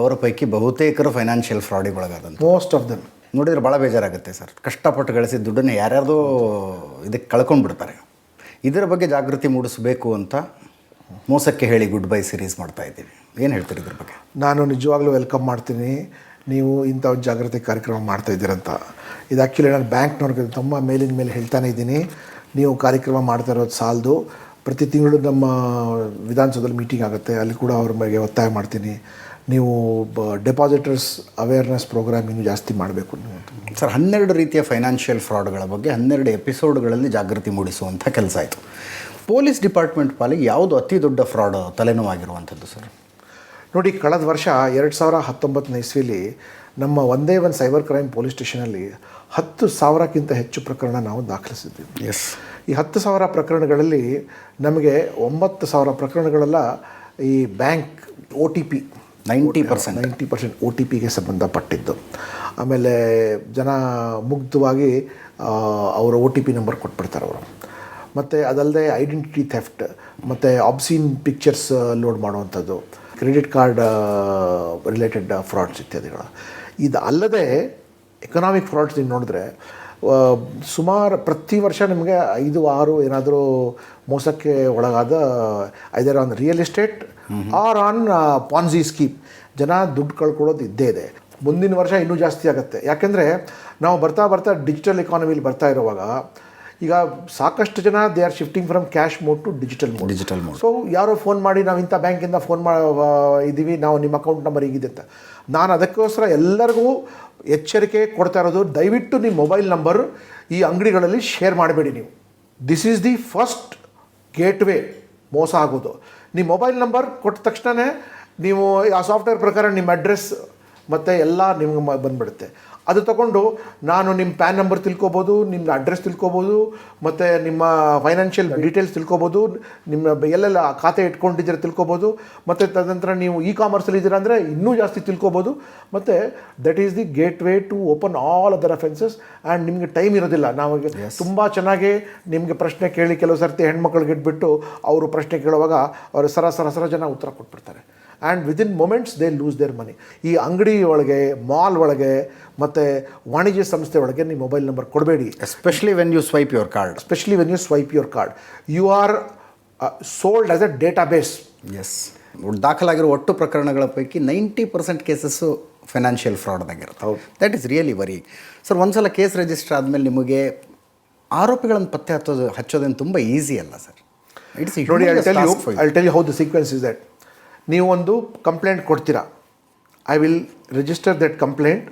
ಅವರ ಪೈಕಿ ಬಹುತೇಕರು ಫೈನಾನ್ಷಿಯಲ್ ಫ್ರಾಡಿಗೆ ಒಳಗಾದಂಥ ಮೋಸ್ಟ್ ಆಫ್ ದಮ್ ನೋಡಿದ್ರೆ ಭಾಳ ಬೇಜಾರಾಗುತ್ತೆ ಸರ್. ಕಷ್ಟಪಟ್ಟು ಗಳಿಸಿದ ದುಡ್ಡನ್ನು ಯಾರ್ಯಾರ್ದೋ ಇದಕ್ಕೆ ಕಳ್ಕೊಂಡ್ಬಿಡ್ತಾರೆ. ಇದರ ಬಗ್ಗೆ ಜಾಗೃತಿ ಮೂಡಿಸಬೇಕು ಅಂತ ಮೋಸಕ್ಕೆ ಹೇಳಿ ಗುಡ್ ಬೈ ಸೀರೀಸ್ ಮಾಡ್ತಾ ಇದ್ದೀವಿ. ಏನು ಹೇಳ್ತೀರಿ ಇದ್ರ ಬಗ್ಗೆ? ನಾನು ನಿಜವಾಗ್ಲೂ ವೆಲ್ಕಮ್ ಮಾಡ್ತೀನಿ. ನೀವು ಇಂಥ ಒಂದು ಜಾಗೃತಿ ಕಾರ್ಯಕ್ರಮ ಮಾಡ್ತಾ ಇದ್ದೀರಂತ. ಇದು ಆ್ಯಕ್ಚುಲಿ ನಾನು ಬ್ಯಾಂಕ್ನವ್ರಿಗೆ ತುಂಬ ಮೇಲಿನ ಮೇಲೆ ಹೇಳ್ತಾನೆ ಇದ್ದೀನಿ. ನೀವು ಕಾರ್ಯಕ್ರಮ ಮಾಡ್ತಾ ಇರೋದು ಸಾಲದು. ಪ್ರತಿ ತಿಂಗಳು ನಮ್ಮ ವಿಧಾನಸೌಧದಲ್ಲಿ ಮೀಟಿಂಗ್ ಆಗುತ್ತೆ. ಅಲ್ಲಿ ಕೂಡ ಅವ್ರ ಬಗ್ಗೆ ಒತ್ತಾಯ ಮಾಡ್ತೀನಿ. ನೀವು ಡೆಪಾಸಿಟರ್ಸ್ ಅವೇರ್ನೆಸ್ ಪ್ರೋಗ್ರಾಮ್ ಇನ್ನೂ ಜಾಸ್ತಿ ಮಾಡಬೇಕು ನೀವು. ಸರ್ ಹನ್ನೆರಡು ರೀತಿಯ ಫೈನಾನ್ಷಿಯಲ್ ಫ್ರಾಡ್ಗಳ ಬಗ್ಗೆ ಹನ್ನೆರಡು ಎಪಿಸೋಡ್ಗಳಲ್ಲಿ ಜಾಗೃತಿ ಮೂಡಿಸುವಂಥ ಕೆಲಸ ಆಯಿತು ಪೊಲೀಸ್ ಡಿಪಾರ್ಟ್ಮೆಂಟ್ ಪಾಲಿಗೆ ಯಾವುದು ಅತಿ ದೊಡ್ಡ ಫ್ರಾಡ್ ತಲೆನೋವಾಗಿರುವಂಥದ್ದು ಸರ್? ನೋಡಿ ಕಳೆದ ವರ್ಷ ಎರಡು ಸಾವಿರ ಹತ್ತೊಂಬತ್ತನೇ ಇಸ್ವಿಲಿ ನಮ್ಮ ಒಂದೇ ಒಂದು ಸೈಬರ್ ಕ್ರೈಮ್ ಪೊಲೀಸ್ ಸ್ಟೇಷನಲ್ಲಿ ಹತ್ತು ಸಾವಿರಕ್ಕಿಂತ ಹೆಚ್ಚು ಪ್ರಕರಣ ನಾವು ದಾಖಲಿಸಿದ್ದೀವಿ ಎಸ್ ಈ ಹತ್ತು ಸಾವಿರ ಪ್ರಕರಣಗಳಲ್ಲಿ ನಮಗೆ ಒಂಬತ್ತು ಸಾವಿರ ಪ್ರಕರಣಗಳೆಲ್ಲ ಈ bank O T P 90%. Ninety percent O T ಪಿಗೆ ಸಂಬಂಧಪಟ್ಟಿದ್ದು. ಆಮೇಲೆ ಜನ ಮುಗ್ಧವಾಗಿ ಅವರ ಒ ಟಿ ಪಿ ನಂಬರ್ ಕೊಟ್ಬಿಡ್ತಾರೆ ಅವರು. ಮತ್ತು ಅದಲ್ಲದೆ ಐಡೆಂಟಿಟಿ ಥೆಫ್ಟ್ ಮತ್ತು ಆಬ್ಸೀನ್ ಪಿಕ್ಚರ್ಸ್ ಲೋಡ್ ಮಾಡುವಂಥದ್ದು ಕ್ರೆಡಿಟ್ ಕಾರ್ಡ್ ರಿಲೇಟೆಡ್ ಫ್ರಾಡ್ಸ್ ಇತ್ಯಾದಿಗಳು. ಇದು ಅಲ್ಲದೆ ಎಕನಾಮಿಕ್ ಫ್ರಾಡ್ಸ್ ನೀವು ನೋಡಿದ್ರೆ ಸುಮಾರು ಪ್ರತಿ ವರ್ಷ ನಿಮಗೆ ಐದು ಆರು ಏನಾದರೂ ಮೋಸಕ್ಕೆ ಒಳಗಾದ either on real estate or on Ponzi scheme ಜನ ದುಡ್ಡು ಕಳ್ಕೊಳ್ಳೋದು ಇದ್ದೇ ಇದೆ. ಮುಂದಿನ ವರ್ಷ ಇನ್ನೂ ಜಾಸ್ತಿ ಆಗುತ್ತೆ. ಯಾಕೆಂದರೆ ನಾವು ಬರ್ತಾ ಬರ್ತಾ ಡಿಜಿಟಲ್ ಎಕಾನಮಿಲಿ ಬರ್ತಾ ಇರುವಾಗ ಈಗ ಸಾಕಷ್ಟು ಜನ they are shifting from cash mode to digital mode digital mode so ಯಾರೋ ಫೋನ್ ಮಾಡಿ ನಾವು ಇಂಥ ಬ್ಯಾಂಕಿಂದ ಫೋನ್ ಮಾ ಇದ್ದೀವಿ ನಾವು ನಿಮ್ಮ ಅಕೌಂಟ್ ನಂಬರ್ ಹೀಗಿದೆ ಅಂತ. ನಾನು ಅದಕ್ಕೋಸ್ಕರ ಎಲ್ಲರಿಗೂ ಎಚ್ಚರಿಕೆ ಕೊಡ್ತಾ ಇರೋದು ದಯವಿಟ್ಟು ನಿಮ್ಮ ಮೊಬೈಲ್ ನಂಬರ್ ಈ ಅಂಗಡಿಗಳಲ್ಲಿ ಶೇರ್ ಮಾಡಬೇಡಿ ನೀವು. This is the first gateway ಮೋಸ ಆಗೋದು. ನಿಮ್ಮ ಮೊಬೈಲ್ ನಂಬರ್ ಕೊಟ್ಟ ತಕ್ಷಣವೇ ನೀವು ಆ ಸಾಫ್ಟ್ವೇರ್ ಪ್ರಕಾರ ನಿಮ್ಮ ಅಡ್ರೆಸ್ ಮತ್ತು ಎಲ್ಲ ನಿಮ್ಗೆ ಬಂದ್ಬಿಡುತ್ತೆ. ಅದು ತಗೊಂಡು ನಾನು ನಿಮ್ಮ ಪ್ಯಾನ್ ನಂಬರ್ ತಿಳ್ಕೊಬೋದು ನಿಮ್ಮ ಅಡ್ರೆಸ್ ತಿಳ್ಕೊಬೋದು ಮತ್ತು ನಿಮ್ಮ ಫೈನಾನ್ಷಿಯಲ್ ಡೀಟೇಲ್ಸ್ ತಿಳ್ಕೊಬೋದು ನಿಮ್ಮ ಎಲ್ಲೆಲ್ಲ ಖಾತೆ ಇಟ್ಕೊಂಡಿದ್ದೀರ ತಿಳ್ಕೊಬೋದು ಮತ್ತು ತದನಂತರ ನೀವು ಇ ಕಾಮರ್ಸಲ್ಲಿ ಇದ್ದೀರಾ ಅಂದರೆ ಇನ್ನೂ ಜಾಸ್ತಿ ತಿಳ್ಕೊಬೋದು ಮತ್ತು that is the gateway to open all other offences and ನಿಮಗೆ ಟೈಮ್ ಇರೋದಿಲ್ಲ. ನಾವು ತುಂಬ ಚೆನ್ನಾಗಿ ನಿಮಗೆ ಪ್ರಶ್ನೆ ಕೇಳಿ ಕೆಲವು ಸರ್ತಿ ಹೆಣ್ಮಕ್ಳಿಗೆ ಇಟ್ಬಿಟ್ಟು ಅವರು ಪ್ರಶ್ನೆ ಕೇಳುವಾಗ ಅವರು ಸರ ಸರ ಸರ ಜನ ಉತ್ತರ ಕೊಟ್ಬಿಡ್ತಾರೆ. And within moments they lose their money ಈ ಅಂಗಡಿ ಒಳಗೆ ಮಾಲ್ ಒಳಗೆ ಮತ್ತು ವಾಣಿಜ್ಯ ಸಂಸ್ಥೆ ಒಳಗೆ ನಿಮ್ಮ ಮೊಬೈಲ್ ನಂಬರ್ ಕೊಡಬೇಡಿ. Especially when you swipe your card especially when you swipe your card you are sold as a database S ದಾಖಲಾಗಿರೋ ಒಟ್ಟು ಪ್ರಕರಣಗಳ ಪೈಕಿ ನೈಂಟಿ ಪರ್ಸೆಂಟ್ ಕೇಸಸ್ಸು ಫೈನಾನ್ಷಿಯಲ್ ಫ್ರಾಡ್ದಾಗಿರುತ್ತೆ ಹೌದು. That is really worry sir ಒಂದ್ಸಲ ಕೇಸ್ ರಿಜಿಸ್ಟರ್ ಆದಮೇಲೆ ನಿಮಗೆ ಆರೋಪಿಗಳನ್ನು ಪತ್ತೆ ಹಚ್ಚೋದು ಹಚ್ಚೋದೇನು ತುಂಬ ಈಸಿ ಅಲ್ಲ ಸರ್ ಇಟ್ಸ್ ನೋಡಿ I tell you I tell you how the sequence is that ನೀವು ಒಂದು ಕಂಪ್ಲೇಂಟ್ ಕೊಡ್ತೀರಾ? I will register that complaint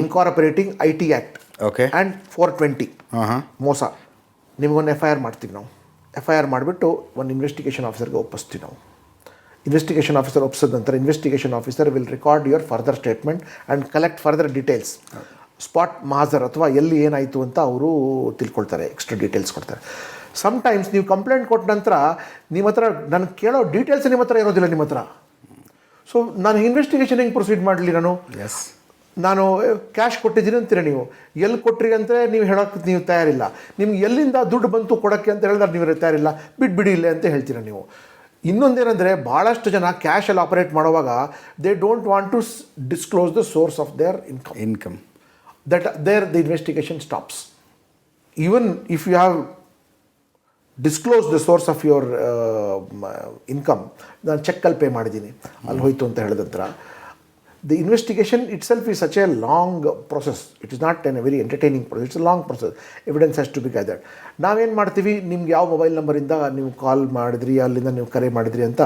incorporating I T act okay and four twenty ಮೋಸ. ನಿಮಗೊಂದು ಎಫ್ ಐ ಆರ್ ಮಾಡ್ತೀವಿ ನಾವು. F I R ಮಾಡಿಬಿಟ್ಟು ಒಂದು investigation ಆಫೀಸರ್ಗೆ ಒಪ್ಪಿಸ್ತೀವಿ ನಾವು. ಇನ್ವೆಸ್ಟಿಗೇಷನ್ ಆಫೀಸರ್ ಒಪ್ಪಿಸಿದ ನಂತರ investigation officer will record your further statement and collect further details spot ಮಾಜರ್ ಅಥವಾ ಎಲ್ಲಿ ಏನಾಯಿತು ಅಂತ ಅವರು ತಿಳ್ಕೊಳ್ತಾರೆ ಎಕ್ಸ್ಟ್ರಾ ಡೀಟೇಲ್ಸ್ ಕೊಡ್ತಾರೆ. ಸಮ್ಟೈಮ್ಸ್ ನೀವು ಕಂಪ್ಲೇಂಟ್ ಕೊಟ್ಟ ನಂತರ ನಿಮ್ಮ ಹತ್ರ ನನಗೆ ಕೇಳೋ ಡೀಟೇಲ್ಸ್ ನಿಮ್ಮ ಹತ್ರ ಇರೋದಿಲ್ಲ ನಿಮ್ಮ ಹತ್ರ. ಸೊ ನಾನು ಇನ್ವೆಸ್ಟಿಗೇಷನ್ ಹೆಂಗೆ ಪ್ರೊಸೀಡ್ ಮಾಡಲಿ ನಾನು? ಎಸ್ ನಾನು ಕ್ಯಾಶ್ ಕೊಟ್ಟಿದ್ದೀನಿ ಅಂತೀರ ನೀವು? ಎಲ್ಲಿ ಕೊಟ್ಟ್ರಿ ಅಂತ ನೀವು ಹೇಳೋಕ್ಕೆ ನೀವು ತಯಾರಿಲ್ಲ. ನಿಮ್ಗೆ ಎಲ್ಲಿಂದ ದುಡ್ಡು ಬಂತು ಕೊಡೋಕ್ಕೆ ಅಂತ ಹೇಳಿದ್ರೆ ನೀವು ತಯಾರಿಲ್ಲ. ಬಿಟ್ಬಿಡಿ ಇಲ್ಲೇ ಅಂತ ಹೇಳ್ತೀರಾ ನೀವು? ಇನ್ನೊಂದೇನೆಂದರೆ ಭಾಳಷ್ಟು ಜನ ಕ್ಯಾಶಲ್ಲಿ ಆಪರೇಟ್ ಮಾಡುವಾಗ they don't want to disclose the source of their income income that there the investigation stops even if you have disclosed the source of your income ನಾನು ಚೆಕ್ಕಲ್ಲಿ ಪೇ ಮಾಡಿದ್ದೀನಿ. ಅಲ್ಲಿ ಹೋಯಿತು ಅಂತ ಹೇಳಿದ ನಂತರ the investigation itself such a long process it is not an a very entertaining process. It's a long process evidence has to be gathered. ನಾವೇನು ಮಾಡ್ತೀವಿ? ನಿಮ್ಗೆ ಯಾವ ಮೊಬೈಲ್ ನಂಬರಿಂದ ನೀವು ಕಾಲ್ ಮಾಡಿದ್ರಿ ಅಲ್ಲಿಂದ ನೀವು ಕರೆ ಮಾಡಿದ್ರಿ ಅಂತ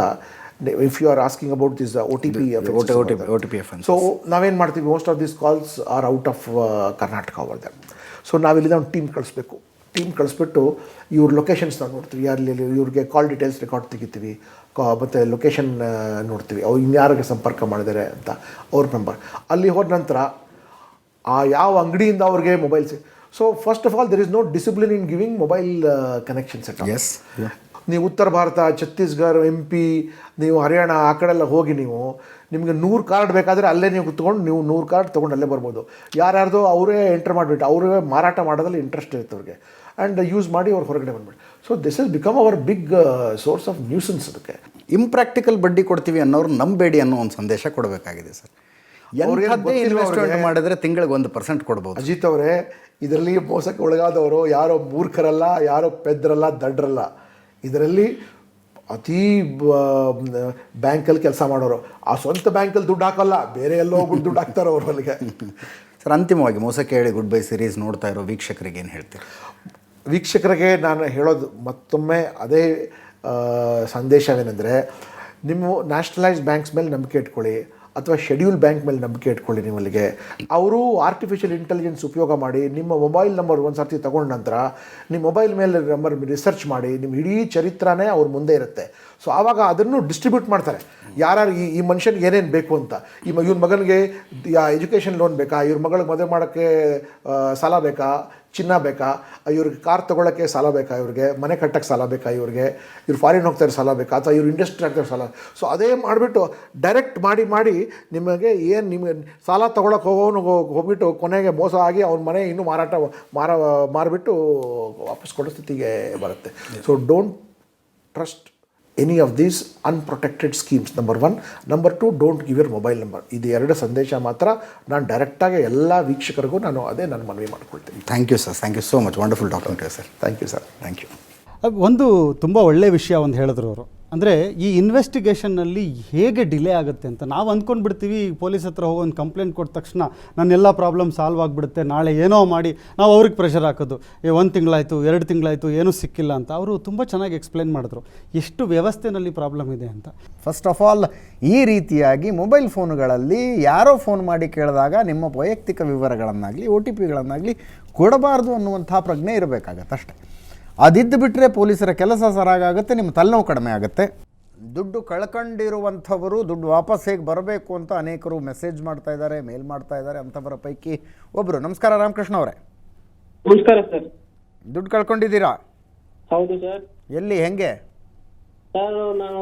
if you are asking about this O T P OTP OTP F so ನಾವೇನು ಮಾಡ್ತೀವಿ? Most of this calls are out of Karnataka hour that so ನಾವಿಲ್ಲಿಂದ ಒಂದು ಟೀಮ್ ಕಳಿಸ್ಬೇಕು. ಟೀಮ್ ಕಳಿಸ್ಬಿಟ್ಟು ಇವ್ರ ಲೊಕೇಶನ್ಸ್ ನಾವು ನೋಡ್ತೀವಿ. ಯಾರಲ್ಲಿ ಇವ್ರಿಗೆ ಕಾಲ್ ಡೀಟೇಲ್ಸ್ ರೆಕಾರ್ಡ್ ತೆಗಿತೀವಿ. ಕಾ ಮತ್ತು ಲೊಕೇಶನ್ ನೋಡ್ತೀವಿ. ಅವ್ರು ಇನ್ಯಾರಿಗೆ ಸಂಪರ್ಕ ಮಾಡಿದ್ದಾರೆ ಅಂತ ಅವ್ರ ನಂಬರ್ ಅಲ್ಲಿ ಹೋದ ನಂತರ ಆ ಯಾವ ಅಂಗಡಿಯಿಂದ ಅವ್ರಿಗೆ mobile C so first of all there is no discipline in giving mobile connection set S ನೀವು ಉತ್ತರ ಭಾರತ ಛತ್ತೀಸ್ಗಢ ಎಂ ಪಿ ನೀವು ಹರಿಯಾಣ ಆ ಕಡೆ ಎಲ್ಲ ಹೋಗಿ ನೀವು ನಿಮಗೆ ನೂರು ಕಾರ್ಡ್ ಬೇಕಾದರೆ ಅಲ್ಲೇ ನೀವು ಕುತ್ಕೊಂಡು ನೀವು ನೂರು ಕಾರ್ಡ್ ತೊಗೊಂಡು ಅಲ್ಲೇ ಬರ್ಬೋದು. ಯಾರ್ಯಾರ್ದು ಅವರೇ ಎಂಟ್ರ್ ಮಾಡಿಬಿಟ್ಟು ಅವರೇ ಮಾರಾಟ ಮಾಡೋದ್ರಲ್ಲಿ ಇಂಟ್ರೆಸ್ಟ್ ಇರುತ್ತೆ ಅವ್ರಿಗೆ. ಆ್ಯಂಡ್ ಯೂಸ್ ಮಾಡಿ ಅವ್ರು ಹೊರಗಡೆ ಬಂದ್ಬಿಟ್ಟು so this is become our big source of nuisance ಅದಕ್ಕೆ. ಇಂಪ್ರಾಕ್ಟಿಕಲ್ ಬಡ್ಡಿ ಕೊಡ್ತೀವಿ ಅನ್ನೋರು ನಂಬೇಡಿ ಅನ್ನೋ ಒಂದು ಸಂದೇಶ ಕೊಡಬೇಕಾಗಿದೆ ಸರ್. ಇನ್ವೆಸ್ಟ್ಮೆಂಟ್ ಮಾಡಿದ್ರೆ ತಿಂಗಳಿಗೆ ಒಂದು ಪರ್ಸೆಂಟ್ ಕೊಡ್ಬೋದು. ಅಜಿತ್ ಅವರೇ ಇದರಲ್ಲಿ ಮೋಸಕ್ಕೆ ಒಳಗಾದವರು ಯಾರೋ ಮೂರ್ಖರಲ್ಲ ಯಾರೋ ಪೆದ್ರಲ್ಲ ದಡ್ರಲ್ಲ. ಇದರಲ್ಲಿ ಅತಿ ಬ್ಯಾಂಕಲ್ಲಿ ಕೆಲಸ ಮಾಡೋರು. ಆ ಸ್ವಂತ ಬ್ಯಾಂಕಲ್ಲಿ ದುಡ್ಡು ಹಾಕಲ್ಲ ಬೇರೆ ಎಲ್ಲೋ ಹೋಗ್ಬಿಟ್ಟು ದುಡ್ಡು ಹಾಕ್ತಾರೆ ಅವ್ರ ಅಲ್ಲಿಗೆ ಸರ್ ಅಂತಿಮವಾಗಿ ಮೋಸಕ್ಕೆ ಹೇಳಿ ಗುಡ್ ಬೈ ಸೀರೀಸ್ ನೋಡ್ತಾ ಇರೋ ವೀಕ್ಷಕರಿಗೆ ಏನು ಹೇಳ್ತೀರಿ? ವೀಕ್ಷಕರಿಗೆ ನಾನು ಹೇಳೋದು ಮತ್ತೊಮ್ಮೆ ಅದೇ ಸಂದೇಶವೇನೆಂದರೆ ನಿಮ್ಮ ನ್ಯಾಷನಲೈಸ್ ಬ್ಯಾಂಕ್ಸ್ ಮೇಲೆ ನಂಬಿಕೆ ಇಟ್ಕೊಳ್ಳಿ ಅಥವಾ ಶೆಡ್ಯೂಲ್ ಬ್ಯಾಂಕ್ ಮೇಲೆ ನಂಬಿಕೆ ಇಟ್ಕೊಳ್ಳಿ ನೀವು ಅಲ್ಲಿಗೆ ಅವರು ಆರ್ಟಿಫಿಷಿಯಲ್ ಇಂಟೆಲಿಜೆನ್ಸ್ ಉಪಯೋಗ ಮಾಡಿ ನಿಮ್ಮ ಮೊಬೈಲ್ ನಂಬರ್ ಒಂದು ಸರ್ತಿ ತಗೊಂಡ ನಂತರ ನಿಮ್ಮ ಮೊಬೈಲ್ ಮೇಲೆ ನಂಬರ್ ರಿಸರ್ಚ್ ಮಾಡಿ ನಿಮ್ಮ ಇಡೀ ಚರಿತ್ರನೇ ಅವ್ರ ಮುಂದೆ ಇರುತ್ತೆ. ಸೊ ಆವಾಗ ಅದನ್ನು ಡಿಸ್ಟ್ರಿಬ್ಯೂಟ್ ಮಾಡ್ತಾರೆ. ಯಾರ್ಯಾರು ಈ ಈ ಮನುಷ್ಯನಿಗೆ ಏನೇನು ಬೇಕು ಅಂತ. ಈ ಇವ್ರ ಮಗನಿಗೆ ಎಜುಕೇಷನ್ ಲೋನ್ ಬೇಕಾ? ಇವ್ರ ಮಗಳಿಗೆ ಮದುವೆ ಮಾಡೋಕ್ಕೆ ಸಾಲ ಬೇಕಾ? ಚಿನ್ನ ಬೇಕಾ? ಇವ್ರಿಗೆ ಕಾರ್ ತೊಗೊಳಕ್ಕೆ ಸಾಲ ಬೇಕಾ ಇವ್ರಿಗೆ? ಮನೆ ಕಟ್ಟಕ್ಕೆ ಸಾಲ ಬೇಕಾ ಇವ್ರಿಗೆ? ಇವ್ರು ಫಾರಿನ್ ಹೋಗ್ತಾರೆ ಸಾಲ ಬೇಕಾ? ಅಥವಾ ಇವ್ರು ಇಂಡಸ್ಟ್ರಿ ಆಗ್ತಾರೆ ಸಾಲ? ಸೊ ಅದೇ ಮಾಡಿಬಿಟ್ಟು ಡೈರೆಕ್ಟ್ ಮಾಡಿ ಮಾಡಿ ನಿಮಗೆ ಏನು ನಿಮಗೆ ಸಾಲ ತೊಗೊಳಕ್ಕೆ ಹೋಗೋನು ಹೋಗ್ಬಿಟ್ಟು ಕೊನೆಗೆ ಮೋಸ ಆಗಿ ಅವ್ನ ಮನೆ ಇನ್ನೂ ಮಾರಾಟ ಮಾರ, ಮಾರಿಬಿಟ್ಟು ವಾಪಸ್ ಕೊಡೋ ಸ್ಥಿತಿಗೆ ಬರುತ್ತೆ. So don't trust any of these unprotected schemes number one number two don't give your mobile number ಇದು ಎರಡು ಸಂದೇಶ ಮಾತ್ರ ನಾನು ಡೈರೆಕ್ಟಾಗಿ ಎಲ್ಲ ವೀಕ್ಷಕರಿಗೂ ನಾನು ಅದೇ ನಾನು ಮನವಿ ಮಾಡ್ಕೊಳ್ತೀನಿ. Thank you sir thank you so much wonderful too sir thank you sir thank you ಒಂದು ತುಂಬ ಒಳ್ಳೆಯ ವಿಷಯ ಒಂದು ಹೇಳಿದ್ರು ಅವರು. ಅಂದರೆ ಈ ಇನ್ವೆಸ್ಟಿಗೇಷನ್ನಲ್ಲಿ ಹೇಗೆ ಡಿಲೇ ಆಗುತ್ತೆ ಅಂತ ನಾವು ಅಂದ್ಕೊಂಡು ಬಿಡ್ತೀವಿ ಪೊಲೀಸ್ ಹತ್ರ ಹೋಗಿ ಒಂದು ಕಂಪ್ಲೇಂಟ್ ಕೊಟ್ಟ ತಕ್ಷಣ ನನ್ನೆಲ್ಲ ಪ್ರಾಬ್ಲಮ್ ಸಾಲ್ವ್ ಆಗಿಬಿಡುತ್ತೆ, ನಾಳೆ ಏನೋ ಮಾಡಿ, ನಾವು ಅವ್ರಿಗೆ ಪ್ರೆಷರ್ ಹಾಕೋದು, ಏ, ಒಂದು ತಿಂಗಳಾಯಿತು, ಎರಡು ತಿಂಗಳಾಯಿತು, ಏನೂ ಸಿಕ್ಕಿಲ್ಲ ಅಂತ ಅವರು ತುಂಬ ಚೆನ್ನಾಗಿ ಎಕ್ಸ್ಪ್ಲೇನ್ ಮಾಡಿದ್ರು. ಎಷ್ಟು ವ್ಯವಸ್ಥೆನಲ್ಲಿ ಪ್ರಾಬ್ಲಮ್ ಇದೆ ಅಂತ. ಫಸ್ಟ್ ಆಫ್ ಆಲ್ ಈ ರೀತಿಯಾಗಿ ಮೊಬೈಲ್ ಫೋನುಗಳಲ್ಲಿ ಯಾರೋ ಫೋನ್ ಮಾಡಿ ಕೇಳಿದಾಗ ನಿಮ್ಮ ವೈಯಕ್ತಿಕ ವಿವರಗಳನ್ನಾಗಲಿ ಒ ಟಿ ಪಿಗಳನ್ನಾಗಲಿ ಕೊಡಬಾರ್ದು ಅನ್ನುವಂಥ ಪ್ರಜ್ಞೆ ಇರಬೇಕಾಗತ್ತೆ ಅಷ್ಟೇ. ಅದಿದ್ದು ಬಿಟ್ಟರೆ ಪೊಲೀಸರ ಕೆಲಸ ಸರಾಗುತ್ತೆ ನಿಮ್ಮ ತಲೆನೋವು ಕಡಿಮೆ ಆಗುತ್ತೆ. ದುಡ್ಡು ಕಳ್ಕೊಂಡಿರುವಂಥವರು ದುಡ್ಡು ವಾಪಸ್ ಹೇಗೆ ಬರಬೇಕು ಅಂತ ಅನೇಕರು ಮೆಸೇಜ್ ಮಾಡ್ತಾ ಇದ್ದಾರೆ ಮೇಲ್ ಮಾಡ್ತಾ ಇದ್ದಾರೆ ಅಂಥವರ ಪೈಕಿ ಒಬ್ಬರು ನಮಸ್ಕಾರ ರಾಮಕೃಷ್ಣ ಅವರೇ. ನಮಸ್ಕಾರ ಸರ್. ದುಡ್ಡು ಕಳ್ಕೊಂಡಿದ್ದೀರಾ? ಹೌದು ಸರ್. ಎಲ್ಲಿ ಹೆಂಗೆ? ಸರ್ ನಾನು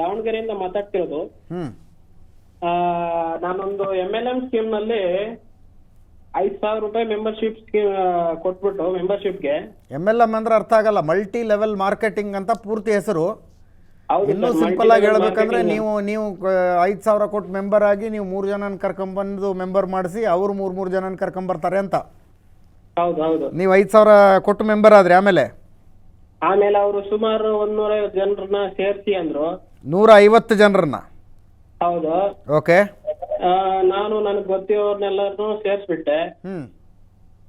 ದಾವಣಗೆರೆಯಿಂದ ಮಾತಾಡ್ತಿರೋದು. ಹ್ಞೂ ನಾನೊಂದು ಎಂ ಎಲ್ ಎಂ ಸ್ಕೀಮ್ನಲ್ಲಿ ಐದ್ ಸಾವಿರ ರೂಪಾಯಿ ಮೆಂಬರ್ಶಿಪ್ ಕೊಟ್ಬಿಟ್ಟು ಮೆಂಬರ್ಶಿಪ್ಗೆ ಎಂ ಎಲ್ ಎಂ ಅಂದ್ರೆ ಅರ್ಥ ಆಗಲ್ಲ. ಮಲ್ಟಿ ಲೆವೆಲ್ ಮಾರ್ಕೆಟಿಂಗ್ ಅಂತ ಪೂರ್ತಿ ಹೆಸರು. ಇನ್ನೂ ಸಿಂಪಲ್ ಆಗಿ ಹೇಳ್ಬೇಕಂದ್ರೆ ನೀವು ನೀವು ಐದು ಸಾವಿರ ಕೊಟ್ಟು ಮೆಂಬರ್ ಆಗಿ ನೀವು ಮೂರು ಜನನ ಕರ್ಕೊಂಬಂದು ಮೆಂಬರ್ ಮಾಡಿಸಿ ಅವ್ರು ಮೂರು ಮೂರು ಜನನ ಕರ್ಕೊಂಬರ್ತಾರೆ ಅಂತ. ಹೌದು ಹೌದು. ನೀವು ಐದು ಸಾವಿರ ಕೊಟ್ಟು ಮೆಂಬರ್ ಆದ್ರೆ ಆಮೇಲೆ? ಆಮೇಲೆ ಅವರು ಸುಮಾರು ಒಂದೂರ ಜನರನ್ನ ಸೇರ್ಸಿ ಅಂದ್ರು. ನೂರ ಐವತ್ತು ಜನರನ್ನ? ಹೌದು. ಓಕೆ. ನಾನು ನನಗೆ ಗೊತ್ತಿರೋರ್ನೆಲ್ಲರನ್ನು ಸೇರ್ಸ್ಬಿಟ್ಟೆ.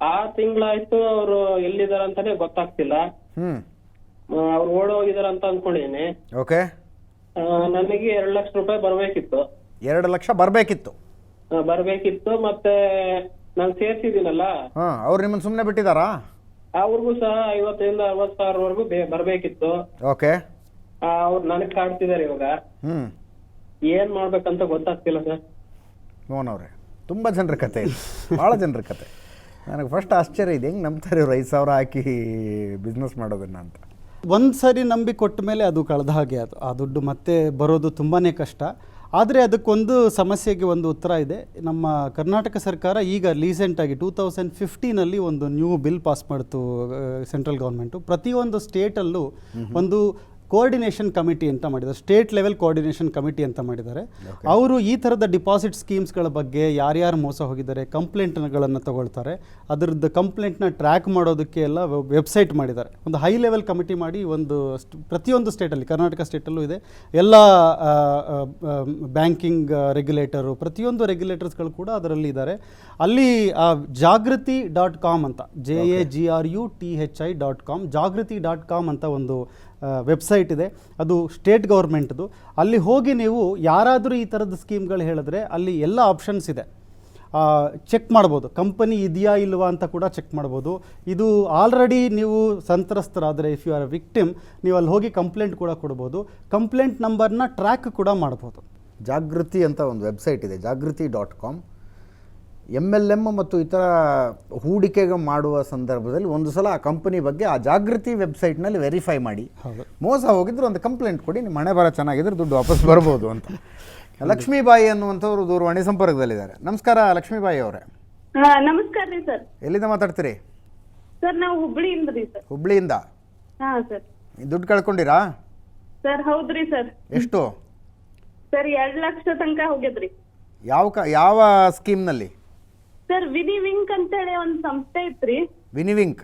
ಆ ತಿಂಗಳಾಯ್ತು ಅವರು ಎಲ್ಲಿದಾರ ಅಂತಾನೆ ಗೊತ್ತಾಗ್ತಿಲ್ಲ. ಅವ್ರು ಓಡೋಗಿದಾರ ಅಂತ ಅನ್ಕೊಂಡಿದೀನಿ ಓಕೆ. ಆ, ನನಗೆ ಎರಡ್ ಲಕ್ಷ ರೂಪಾಯಿ ಬರ್ಬೇಕಿತ್ತು. ಎರಡು ಲಕ್ಷ ಬರಬೇಕಿತ್ತು. ಆ, ಬರ್ಬೇಕಿತ್ತು ಮತ್ತೆ ನಾನು ಸೇರ್ಸಿದೀನಲ್ಲ ಹಾಂ ಅವ್ರು ನಿಮ್ಮನ್ನು ಸುಮ್ಮನೆ ಬಿಟ್ಟಿದ್ದಾರಾ ಅವ್ರಿಗೂ ಸಹ ಐವತ್ತರಿಂದ ಅರವತ್ ಸಾವಿರವರೆಗೂ ಬರ್ಬೇಕಿತ್ತು. ಓಕೆ. ಆ, ಅವ್ರು ನನಗ್ ಕಾಡ್ತಿದಾರೆ ಇವಾಗ. ಹ್ಞೂ ಏನ್ ಮಾಡ್ಬೇಕಂತ ಗೊತ್ತಾಗ್ತಿಲ್ಲ ಸರ್. ಮೋಹನ್ ಅವರೇ ತುಂಬ ಜನರ ಕತೆ ಇದು. ಭಾಳ ಜನರ ಕತೆ. ನನಗೆ ಫಸ್ಟ್ ಆಶ್ಚರ್ಯ ಇದೆ ಹೆಂಗೆ ನಂಬ್ತಾರೆ ಇವ್ರು ಐದು ಸಾವಿರ ಹಾಕಿ ಬಿಸ್ನೆಸ್ ಮಾಡೋದನ್ನ ಅಂತ. ಒಂದು ಸರಿ ನಂಬಿ ಕೊಟ್ಟ ಮೇಲೆ ಅದು ಕಳೆದ ಹಾಗೆ ಅದು. ಆ ದುಡ್ಡು ಮತ್ತೆ ಬರೋದು ತುಂಬಾ ಕಷ್ಟ. ಆದರೆ ಅದಕ್ಕೊಂದು ಸಮಸ್ಯೆಗೆ ಒಂದು ಉತ್ತರ ಇದೆ. ನಮ್ಮ ಕರ್ನಾಟಕ ಸರ್ಕಾರ ಈಗ ರೀಸೆಂಟಾಗಿ ಟೂ ತೌಸಂಡ್ ಫಿಫ್ಟೀನಲ್ಲಿ ಒಂದು ನ್ಯೂ ಬಿಲ್ ಪಾಸ್ ಮಾಡ್ತು ಸೆಂಟ್ರಲ್ ಗೌರ್ಮೆಂಟು ಪ್ರತಿಯೊಂದು ಸ್ಟೇಟಲ್ಲೂ ಒಂದು ಕೋಆರ್ಡಿನೇಷನ್ ಕಮಿಟಿ ಅಂತ ಮಾಡಿದ್ದಾರೆ. ಸ್ಟೇಟ್ ಲೆವೆಲ್ ಕೋಆರ್ಡಿನೇಷನ್ ಕಮಿಟಿ ಅಂತ ಮಾಡಿದ್ದಾರೆ. ಅವರು ಈ ಥರದ ಡಿಪಾಸಿಟ್ ಸ್ಕೀಮ್ಸ್ಗಳ ಬಗ್ಗೆ ಯಾರ್ಯಾರು ಮೋಸ ಹೋಗಿದ್ದಾರೆ ಕಂಪ್ಲೇಂಟ್ಗಳನ್ನು ತಗೊಳ್ತಾರೆ ಅದರದ್ದು ಕಂಪ್ಲೇಂಟ್ನ ಟ್ರ್ಯಾಕ್ ಮಾಡೋದಕ್ಕೆ ಎಲ್ಲ ವೆಬ್ಸೈಟ್ ಮಾಡಿದ್ದಾರೆ. ಒಂದು ಹೈ ಲೆವೆಲ್ ಕಮಿಟಿ ಮಾಡಿ ಒಂದು ಪ್ರತಿಯೊಂದು ಸ್ಟೇಟಲ್ಲಿ ಕರ್ನಾಟಕ ಸ್ಟೇಟಲ್ಲೂ ಇದೆ. ಎಲ್ಲ ಬ್ಯಾಂಕಿಂಗ್ ರೆಗ್ಯುಲೇಟರು ಪ್ರತಿಯೊಂದು ರೆಗ್ಯುಲೇಟರ್ಸ್ಗಳು ಕೂಡ ಅದರಲ್ಲಿ ಇದ್ದಾರೆ. ಅಲ್ಲಿ ಜಾಗೃತಿ ಡಾಟ್ ಕಾಮ್ ಅಂತ J A G R U T H I dot com Jagruti dot com ಅಂತ ಒಂದು ವೆಬ್ಸೈಟ್ ಇದೆ. ಅದು ಸ್ಟೇಟ್ ಗೌರ್ಮೆಂಟ್ದು ಅಲ್ಲಿ ಹೋಗಿ ನೀವು ಯಾರಾದರೂ ಈ ಥರದ ಸ್ಕೀಮ್ಗಳು ಹೇಳಿದ್ರೆ ಅಲ್ಲಿ ಎಲ್ಲ ಆಪ್ಷನ್ಸ್ ಇದೆ. ಚೆಕ್ ಮಾಡ್ಬೋದು. ಕಂಪನಿ ಇದೆಯಾ ಇಲ್ವಾ ಅಂತ ಕೂಡ ಚೆಕ್ ಮಾಡ್ಬೋದು. ಇದು ಆಲ್ರೆಡಿ ನೀವು ಸಂತ್ರಸ್ತರಾದರೆ ಇಫ್ ಯು ಆರ್ ವಿಕ್ಟಿಮ್ ನೀವು ಅಲ್ಲಿ ಹೋಗಿ ಕಂಪ್ಲೇಂಟ್ ಕೂಡ ಕೊಡ್ಬೋದು. ಕಂಪ್ಲೇಂಟ್ ನಂಬರ್ನ ಟ್ರ್ಯಾಕ್ ಕೂಡ ಮಾಡ್ಬೋದು. ಜಾಗೃತಿ ಅಂತ ಒಂದು ವೆಬ್ಸೈಟ್ ಇದೆ. Jagruti dot com M L M ಮತ್ತು ಇತರ ಹೂಡಿಕೆಗೆ ಮಾಡುವ ಸಂದರ್ಭದಲ್ಲಿ ಒಂದು ಸಲ ಆ ಕಂಪನಿ ಬಗ್ಗೆ ಆ ಜಾಗೃತಿ ವೆಬ್ಸೈಟ್ನಲ್ಲಿ ವೆರಿಫೈ ಮಾಡಿ. ಹೌದು. ಮೋಸ ಹೋಗಿದ್ರು ಒಂದು ಕಂಪ್ಲೇಂಟ್ ಕೊಡಿ ನಿಮ್ಮ ಹಣೆ ಬರ ಚೆನ್ನಾಗಿದ್ರೆ ದುಡ್ಡು ವಾಪಸ್ ಬರ್ಬೋದು ಅಂತ. ಲಕ್ಷ್ಮೀಬಾಯಿ ಅನ್ನುವಂಥವ್ರು ದೂರವಾಣಿ ಸಂಪರ್ಕದಲ್ಲಿದ್ದಾರೆ. ನಮಸ್ಕಾರ ಲಕ್ಷ್ಮೀಬಾಯಿ ಅವರೇ. ಹಾ ನಮಸ್ಕಾರ ರೀ ಸರ್. ಎಲ್ಲಿಂದ ಮಾತಾಡ್ತೀರಿ? ಸರ್ ನಾವು ಹುಬ್ಳಿಯಿಂದ ರೀ ಸರ್. ಹುಬ್ಳಿಯಿಂದ? ಹಾ ಸರ್. ದುಡ್ಡು ಕಳ್ಕೊಂಡಿರಾ? ಸರ್ ಹೌದ್ರಿ ಸರ್. ಎಷ್ಟು? ಸರ್ ಎರಡು ಲಕ್ಷ ತನಕ ಹೋಗ್ಯದ್ರಿ. ಯಾವ ಕ ಯಾವ ಸ್ಕೀಮ್ನಲ್ಲಿ? ಸರ್ ವಿನಿ ವಿಂಕ್ ಅಂತೇಳಿ ಒಂದ್ ಸಂಸ್ಥೆ ಇತ್ರಿ. ವಿನಿವಿಂಕ್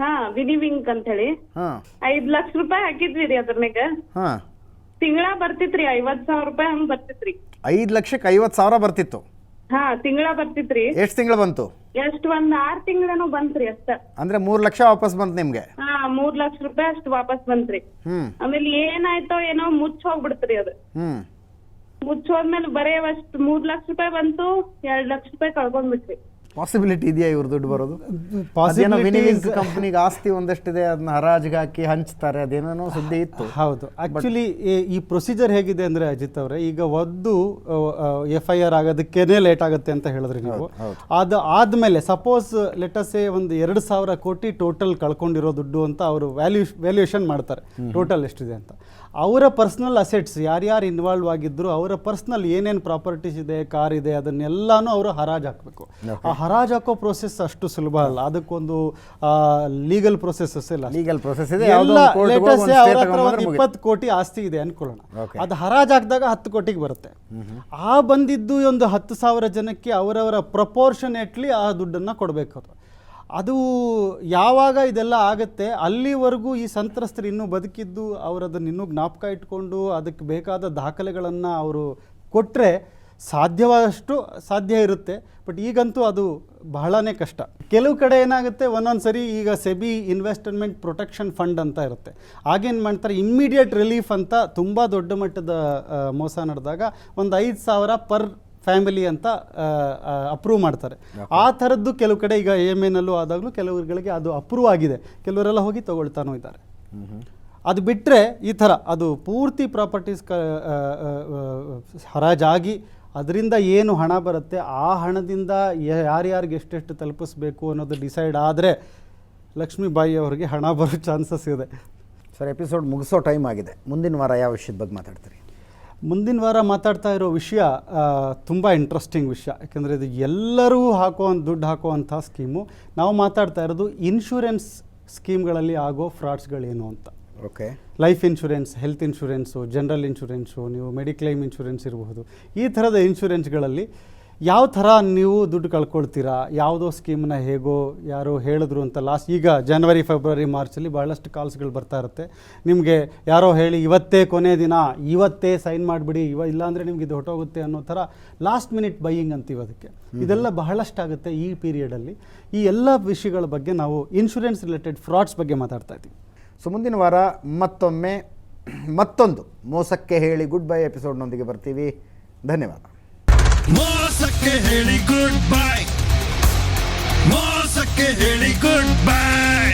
ಹಾ ವಿನಿ ವಿಂಕ್ ಅಂತೇಳಿ. ಹೇಳಿ ಐದ್ ಲಕ್ಷ ರೂಪಾಯಿ ಹಾಕಿದ್ವಿ ರೀ ಹಾಂ. ತಿಂಗಳ ಬರ್ತಿತ್ರಿ ಐವತ್ ಸಾವಿರ ರೂಪಾಯಿ ಹಂಗ್ ಬರ್ತಿತ್ರಿ. ಐದ್ ಲಕ್ಷಕ್ಕೆ ಐವತ್ತು ಸಾವಿರ ಬರ್ತಿತ್ತು? ಹಾ ತಿಂಗಳ ಬರ್ತಿತ್ರಿ. ಎಷ್ಟು ತಿಂಗಳು ಬಂತು? ಎಷ್ಟ್ ಒಂದ್ ಆರ್ ತಿಂಗಳನು ಬಂತ್ರಿ ಅಷ್ಟ. ಅಂದ್ರೆ ಮೂರ್ ಲಕ್ಷ ವಾಪಸ್ ಬಂತು ನಿಮಗೆ? ಹಾ ಮೂರ್ ಲಕ್ಷ ರೂಪಾಯಿ ಅಷ್ಟ್ ವಾಪಸ್ ಬಂತ್ರಿ. ಹ್ಞೂ ಆಮೇಲೆ ಏನಾಯ್ತೋ ಏನೋ ಮುಚ್ಚ ಹೋಗ್ಬಿಡ್ತ್ರಿ ಅದು. ಹ್ಞೂ ಮುಚ್ಚ ಹೋದ್ಮೇಲೆ ಬರೇ ಅಷ್ಟ್ ಮೂರ್ ಲಕ್ಷ ರೂಪಾಯಿ ಬಂತು ಎರಡ್ ಲಕ್ಷ ರೂಪಾಯಿ ಕಳ್ಕೊಂಡ್ಬಿಟ್ರಿ ಪಾಸಿಬಿಲಿಟಿ ಇದೆಯಾ ಇವ್ರ ದುಡ್ಡು ಬರೋದು? Possibilities- ಕಂಪ್ನಿಗೆ ಆಸ್ತಿ ಒಂದಷ್ಟಿದೆ ಅದನ್ನ ಹರಾಜಿಗೆ ಹಾಕಿ ಹಂಚ್ತಾರೆ ಅದೇನೇನೋ ಸುದ್ದಿ ಇತ್ತು. ಹೌದು. ಆಕ್ಚುಲಿ ಈ ಪ್ರೊಸೀಜರ್ ಹೇಗಿದೆ ಅಂದ್ರೆ ಅಜಿತ್ ಅವರೇ ಈಗ ಒದ್ದು ಎಫ್ ಐ ಆರ್ ಆಗೋದಕ್ಕೇನೆ ಲೇಟ್ ಆಗುತ್ತೆ ಅಂತ ಹೇಳಿದ್ರಿ ನೀವು. ಅದು ಆದ್ಮೇಲೆ ಸಪೋಸ್ ಲೆಟಸೆ ಒಂದು ಎರಡು ಸಾವಿರ ಕೋಟಿ ಟೋಟಲ್ ಕಳ್ಕೊಂಡಿರೋ ದುಡ್ಡು ಅಂತ ಅವರು ವ್ಯಾಲ್ಯೂ ವ್ಯಾಲ್ಯೂಯೇಷನ್ ಮಾಡ್ತಾರೆ. ಟೋಟಲ್ ಎಷ್ಟಿದೆ ಅಂತ. ಅವರ ಪರ್ಸ್ನಲ್ ಅಸೆಟ್ಸ್ ಯಾರ್ಯಾರು ಇನ್ವಾಲ್ವ್ ಆಗಿದ್ರು ಅವರ ಪರ್ಸ್ನಲ್ ಏನೇನು ಪ್ರಾಪರ್ಟೀಸ್ ಇದೆ ಕಾರ್ ಇದೆ ಅದನ್ನೆಲ್ಲಾನು ಅವರು ಹರಾಜು ಹಾಕಬೇಕು. ಆ ಹರಾಜು ಹಾಕೋ ಪ್ರೋಸೆಸ್ ಅಷ್ಟು ಸುಲಭ ಅಲ್ಲ. ಅದಕ್ಕೊಂದು ಲೀಗಲ್ ಪ್ರೊಸೆಸಸ್ ಇಲ್ಲ ಲೀಗಲ್ ಪ್ರೊಸೆಸ್ ಇದೆ. ಅವ್ರ ಹತ್ರ ಒಂದು ಇಪ್ಪತ್ತು ಕೋಟಿ ಆಸ್ತಿ ಇದೆ ಅನ್ಕೊಳ್ಳೋಣ. ಅದು ಹರಾಜು ಹಾಕಿದಾಗ ಹತ್ತು ಕೋಟಿಗೆ ಬರುತ್ತೆ. ಆ ಬಂದಿದ್ದು ಒಂದು ಹತ್ತು ಸಾವಿರ ಜನಕ್ಕೆ ಅವರವರ ಪ್ರಪೋರ್ಷನೇಟ್ಲಿ ಆ ದುಡ್ಡನ್ನು ಕೊಡಬೇಕು ಅದು ಯಾವಾಗ ಇದೆಲ್ಲ ಆಗುತ್ತೆ, ಅಲ್ಲಿವರೆಗೂ ಈ ಸಂತ್ರಸ್ತರು ಇನ್ನೂ ಬದುಕಿದ್ದು ಅವರು ಇನ್ನೂ ಜ್ಞಾಪಕ ಇಟ್ಕೊಂಡು ಅದಕ್ಕೆ ಬೇಕಾದ ದಾಖಲೆಗಳನ್ನು ಅವರು ಕೊಟ್ಟರೆ ಸಾಧ್ಯವಾದಷ್ಟು ಸಾಧ್ಯ ಇರುತ್ತೆ. ಬಟ್ ಈಗಂತೂ ಅದು ಬಹಳನೇ ಕಷ್ಟ. ಕೆಲವು ಕಡೆ ಏನಾಗುತ್ತೆ, ಒಂದೊಂದು ಸರಿ ಈಗ ಸೆಬಿ ಇನ್ವೆಸ್ಟ್ಮೆಂಟ್ ಪ್ರೊಟೆಕ್ಷನ್ ಫಂಡ್ ಅಂತ ಇರುತ್ತೆ. ಆಗೇನು ಮಾಡ್ತಾರೆ, ಇಮ್ಮಿಡಿಯೇಟ್ ರಿಲೀಫ್ ಅಂತ ತುಂಬ ದೊಡ್ಡ ಮಟ್ಟದ ಮೋಸ ನಡೆದಾಗ ಒಂದು ಐದು ಸಾವಿರ ಪರ್ ಫ್ಯಾಮಿಲಿ ಅಂತ ಅಪ್ರೂವ್ ಮಾಡ್ತಾರೆ. ಆ ಥರದ್ದು ಕೆಲವು ಕಡೆ ಈಗ ಎಂ ಎನಲ್ಲೂ ಆದಾಗಲೂ ಕೆಲವರುಗಳಿಗೆ ಅದು ಅಪ್ರೂವ್ ಆಗಿದೆ. ಕೆಲವರೆಲ್ಲ ಹೋಗಿ ತಗೊಳ್ತಾನೂ ಇದ್ದಾರೆ. ಅದು ಬಿಟ್ಟರೆ ಈ ಥರ ಅದು ಪೂರ್ತಿ ಪ್ರಾಪರ್ಟೀಸ್ ಕ ಹರಾಜಾಗಿ ಅದರಿಂದ ಏನು ಹಣ ಬರುತ್ತೆ ಆ ಹಣದಿಂದ ಯಾರ್ಯಾರಿಗೆ ಎಷ್ಟೆಷ್ಟು ತಲುಪಿಸ್ಬೇಕು ಅನ್ನೋದು ಡಿಸೈಡ್ ಆದರೆ ಲಕ್ಷ್ಮೀಬಾಯಿ ಅವರಿಗೆ ಹಣ ಬರೋ ಚಾನ್ಸಸ್ ಇದೆ. ಸರ್ ಎಪಿಸೋಡ್ ಮುಗಿಸೋ ಟೈಮ್ ಆಗಿದೆ. ಮುಂದಿನ ವಾರ ಯಾವ ವಿಷಯದ ಬಗ್ಗೆ ಮಾತಾಡ್ತೀರಿ? ಮುಂದಿನ ವಾರ ಮಾತಾಡ್ತಾ ಇರೋ ವಿಷಯ ತುಂಬ ಇಂಟ್ರೆಸ್ಟಿಂಗ್ ವಿಷಯ. ಯಾಕೆಂದರೆ ಇದು ಎಲ್ಲರೂ ಹಾಕೋ ದುಡ್ಡು ಹಾಕುವಂಥ ಸ್ಕೀಮು. ನಾವು ಮಾತಾಡ್ತಾ ಇರೋದು ಇನ್ಶೂರೆನ್ಸ್ ಸ್ಕೀಮ್ಗಳಲ್ಲಿ ಆಗೋ ಫ್ರಾಡ್ಸ್ಗಳೇನು ಅಂತ. Okay life insurance health insurance general insurance ನೀವು ಮೆಡಿಕ್ಲೈಮ್ ಇನ್ಶೂರೆನ್ಸ್ ಇರಬಹುದು. ಈ ಥರದ ಇನ್ಶೂರೆನ್ಸ್ಗಳಲ್ಲಿ ಯಾವ ಥರ ನೀವು ದುಡ್ಡು ಕಳ್ಕೊಳ್ತೀರಾ? ಯಾವುದೋ ಸ್ಕೀಮ್ನ ಹೇಗೋ ಯಾರೋ ಹೇಳಿದ್ರು ಅಂತ ಲಾಸ್ಟ್ ಈಗ ಜನವರಿ ಫೆಬ್ರವರಿ ಮಾರ್ಚಲ್ಲಿ ಭಾಳಷ್ಟು ಕಾಲ್ಸ್ಗಳು ಬರ್ತಾ ಇರುತ್ತೆ. ನಿಮಗೆ ಯಾರೋ ಹೇಳಿ ಇವತ್ತೇ ಕೊನೆ ದಿನ ಇವತ್ತೇ ಸೈನ್ ಮಾಡಿಬಿಡಿ ಇವ ಇಲ್ಲಾಂದರೆ ನಿಮ್ಗೆ ಇದು ಹೊಟ್ಟೋಗುತ್ತೆ ಅನ್ನೋ ಥರ ಲಾಸ್ಟ್ ಮಿನಿಟ್ ಬೈಯಿಂಗ್ ಅಂತೀವಿ ಅದಕ್ಕೆ. ಇದೆಲ್ಲ ಬಹಳಷ್ಟಾಗುತ್ತೆ ಈ ಪೀರಿಯಡಲ್ಲಿ ಈ ಎಲ್ಲ ವಿಷಯಗಳ ಬಗ್ಗೆ ನಾವು ಇನ್ಶೂರೆನ್ಸ್ ರಿಲೇಟೆಡ್ ಫ್ರಾಡ್ಸ್ ಬಗ್ಗೆ ಮಾತಾಡ್ತಾ ಇದ್ದೀವಿ. ಸೊ ಮುಂದಿನ ವಾರ ಮತ್ತೊಮ್ಮೆ ಮತ್ತೊಂದು ಮೋಸಕ್ಕೆ ಹೇಳಿ ಗುಡ್ ಬೈ ಎಪಿಸೋಡ್ನೊಂದಿಗೆ ಬರ್ತೀವಿ. ಧನ್ಯವಾದ. ಮೋಸಕ್ಕೆ ಹೇಳಿ ಗುಡ್ ಬೈ ಮೋಸಕ್ಕೆ ಹೇಳಿ ಗುಡ್ ಬೈ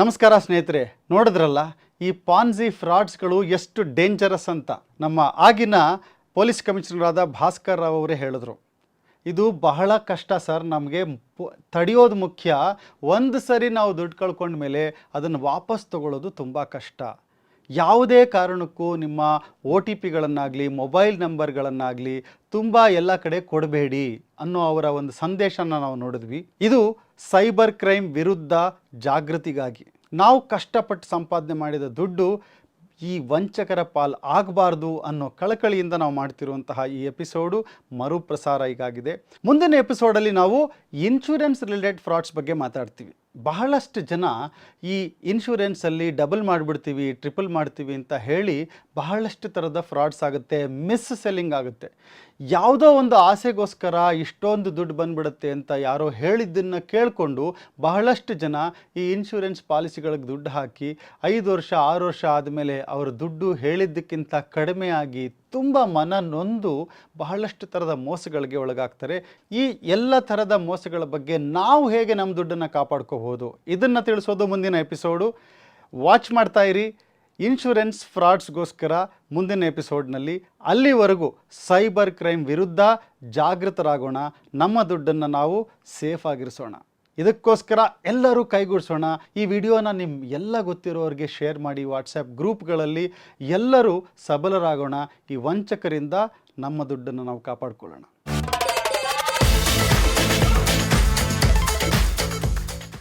ನಮಸ್ಕಾರ ಸ್ನೇಹಿತರೆ, ನೋಡಿದ್ರಲ್ಲ, ಈ ಪಾನ್ಜಿ ಫ್ರಾಡ್ಸ್ಗಳು ಎಷ್ಟು ಡೇಂಜರಸ್ ಅಂತ. ನಮ್ಮ ಆಗಿನ ಪೊಲೀಸ್ ಕಮಿಷನರಾದ ಭಾಸ್ಕರ್ ರಾವ್ ಅವರೇ ಹೇಳಿದ್ರು. ಇದು ಬಹಳ ಕಷ್ಟ ಸರ್, ನಮಗೆ ತಡೆಯೋದು ಮುಖ್ಯ. ಒಂದು ಸರಿ ನಾವು ದುಡ್ಡು ಕಳ್ಕೊಂಡ ಮೇಲೆ ಅದನ್ನು ವಾಪಸ್ ತಗೊಳ್ಳೋದು ತುಂಬ ಕಷ್ಟ. ಯಾವುದೇ ಕಾರಣಕ್ಕೂ ನಿಮ್ಮ ಒ ಟಿ ಪಿಗಳನ್ನಾಗಲಿ, ಮೊಬೈಲ್ ನಂಬರ್ಗಳನ್ನಾಗಲಿ ತುಂಬ ಎಲ್ಲ ಕಡೆ ಕೊಡಬೇಡಿ ಅನ್ನೋ ಅವರ ಒಂದು ಸಂದೇಶನ ನಾವು ನೋಡಿದ್ವಿ. ಇದು ಸೈಬರ್ ಕ್ರೈಮ್ ವಿರುದ್ಧ ಜಾಗೃತಿಗಾಗಿ. ನಾವು ಕಷ್ಟಪಟ್ಟು ಸಂಪಾದನೆ ಮಾಡಿದ ದುಡ್ಡು ಈ ವಂಚಕರ ಪಾಲ್ ಆಗಬಾರ್ದು ಅನ್ನೋ ಕಳಕಳಿಯಿಂದ ನಾವು ಮಾಡ್ತಿರುವಂತಹ ಈ ಎಪಿಸೋಡು ಮರುಪ್ರಸಾರ ಈಗಾಗಿದೆ ಮುಂದಿನ ಎಪಿಸೋಡಲ್ಲಿ ನಾವು ಇನ್ಶೂರೆನ್ಸ್ ರಿಲೇಟೆಡ್ ಫ್ರಾಡ್ಸ್ ಬಗ್ಗೆ ಮಾತಾಡ್ತೀವಿ. ಬಹಳಷ್ಟು ಜನ ಈ ಇನ್ಶೂರೆನ್ಸಲ್ಲಿ ಡಬಲ್ ಮಾಡಿಬಿಡ್ತೀವಿ ಟ್ರಿಪಲ್ ಮಾಡ್ತೀವಿ ಅಂತ ಹೇಳಿ ಬಹಳಷ್ಟು ಥರದ ಫ್ರಾಡ್ಸ್ ಆಗುತ್ತೆ ಮಿಸ್ ಸೆಲ್ಲಿಂಗ್ ಆಗುತ್ತೆ. ಯಾವುದೋ ಒಂದು ಆಸೆಗೋಸ್ಕರ ಇಷ್ಟೊಂದು ದುಡ್ಡು ಬಂದ್ಬಿಡುತ್ತೆ ಅಂತ ಯಾರೋ ಹೇಳಿದ್ದನ್ನು ಕೇಳಿಕೊಂಡು ಬಹಳಷ್ಟು ಜನ ಈ ಇನ್ಶೂರೆನ್ಸ್ ಪಾಲಿಸಿಗಳಿಗೆ ದುಡ್ಡು ಹಾಕಿ ಐದು ವರ್ಷ, ಆರು ವರ್ಷ ಆದಮೇಲೆ ಅವರ ದುಡ್ಡು ಹೇಳಿದ್ದಕ್ಕಿಂತ ಕಡಿಮೆ ಆಗಿ ತುಂಬ ಮನ ನೊಂದು ಬಹಳಷ್ಟು ಥರದ ಮೋಸಗಳಿಗೆ ಒಳಗಾಗ್ತಾರೆ. ಈ ಎಲ್ಲ ಥರದ ಮೋಸಗಳ ಬಗ್ಗೆ ನಾವು ಹೇಗೆ ನಮ್ಮ ದುಡ್ಡನ್ನು ಕಾಪಾಡ್ಕೋಬೋದು ಇದನ್ನು ತಿಳಿಸೋದು ಮುಂದಿನ ಎಪಿಸೋಡು. ವಾಚ್ ಮಾಡ್ತಾ ಇರಿ. ಇನ್ಶೂರೆನ್ಸ್ ಫ್ರಾಡ್ಸ್ಗೋಸ್ಕರ ಮುಂದಿನ ಎಪಿಸೋಡ್ನಲ್ಲಿ ಅಲ್ಲಿವರೆಗೂ ಸೈಬರ್ ಕ್ರೈಮ್ ವಿರುದ್ಧ ಜಾಗೃತರಾಗೋಣ. ನಮ್ಮ ದುಡ್ಡನ್ನು ನಾವು ಸೇಫ್ ಆಗಿರಿಸೋಣ. ಇದಕ್ಕೋಸ್ಕರ ಎಲ್ಲರೂ ಕೈಗೂಡಿಸೋಣ. ಈ ವಿಡಿಯೋನ ನಿಮ್ಮ ಎಲ್ಲ ಗೊತ್ತಿರೋರಿಗೆ ಶೇರ್ ಮಾಡಿ ವಾಟ್ಸಪ್ ಗ್ರೂಪ್ಗಳಲ್ಲಿ ಎಲ್ಲರೂ ಸಬಲರಾಗೋಣ. ಈ ವಂಚಕರಿಂದ ನಮ್ಮ ದುಡ್ಡನ್ನು ನಾವು ಕಾಪಾಡ್ಕೊಳ್ಳೋಣ.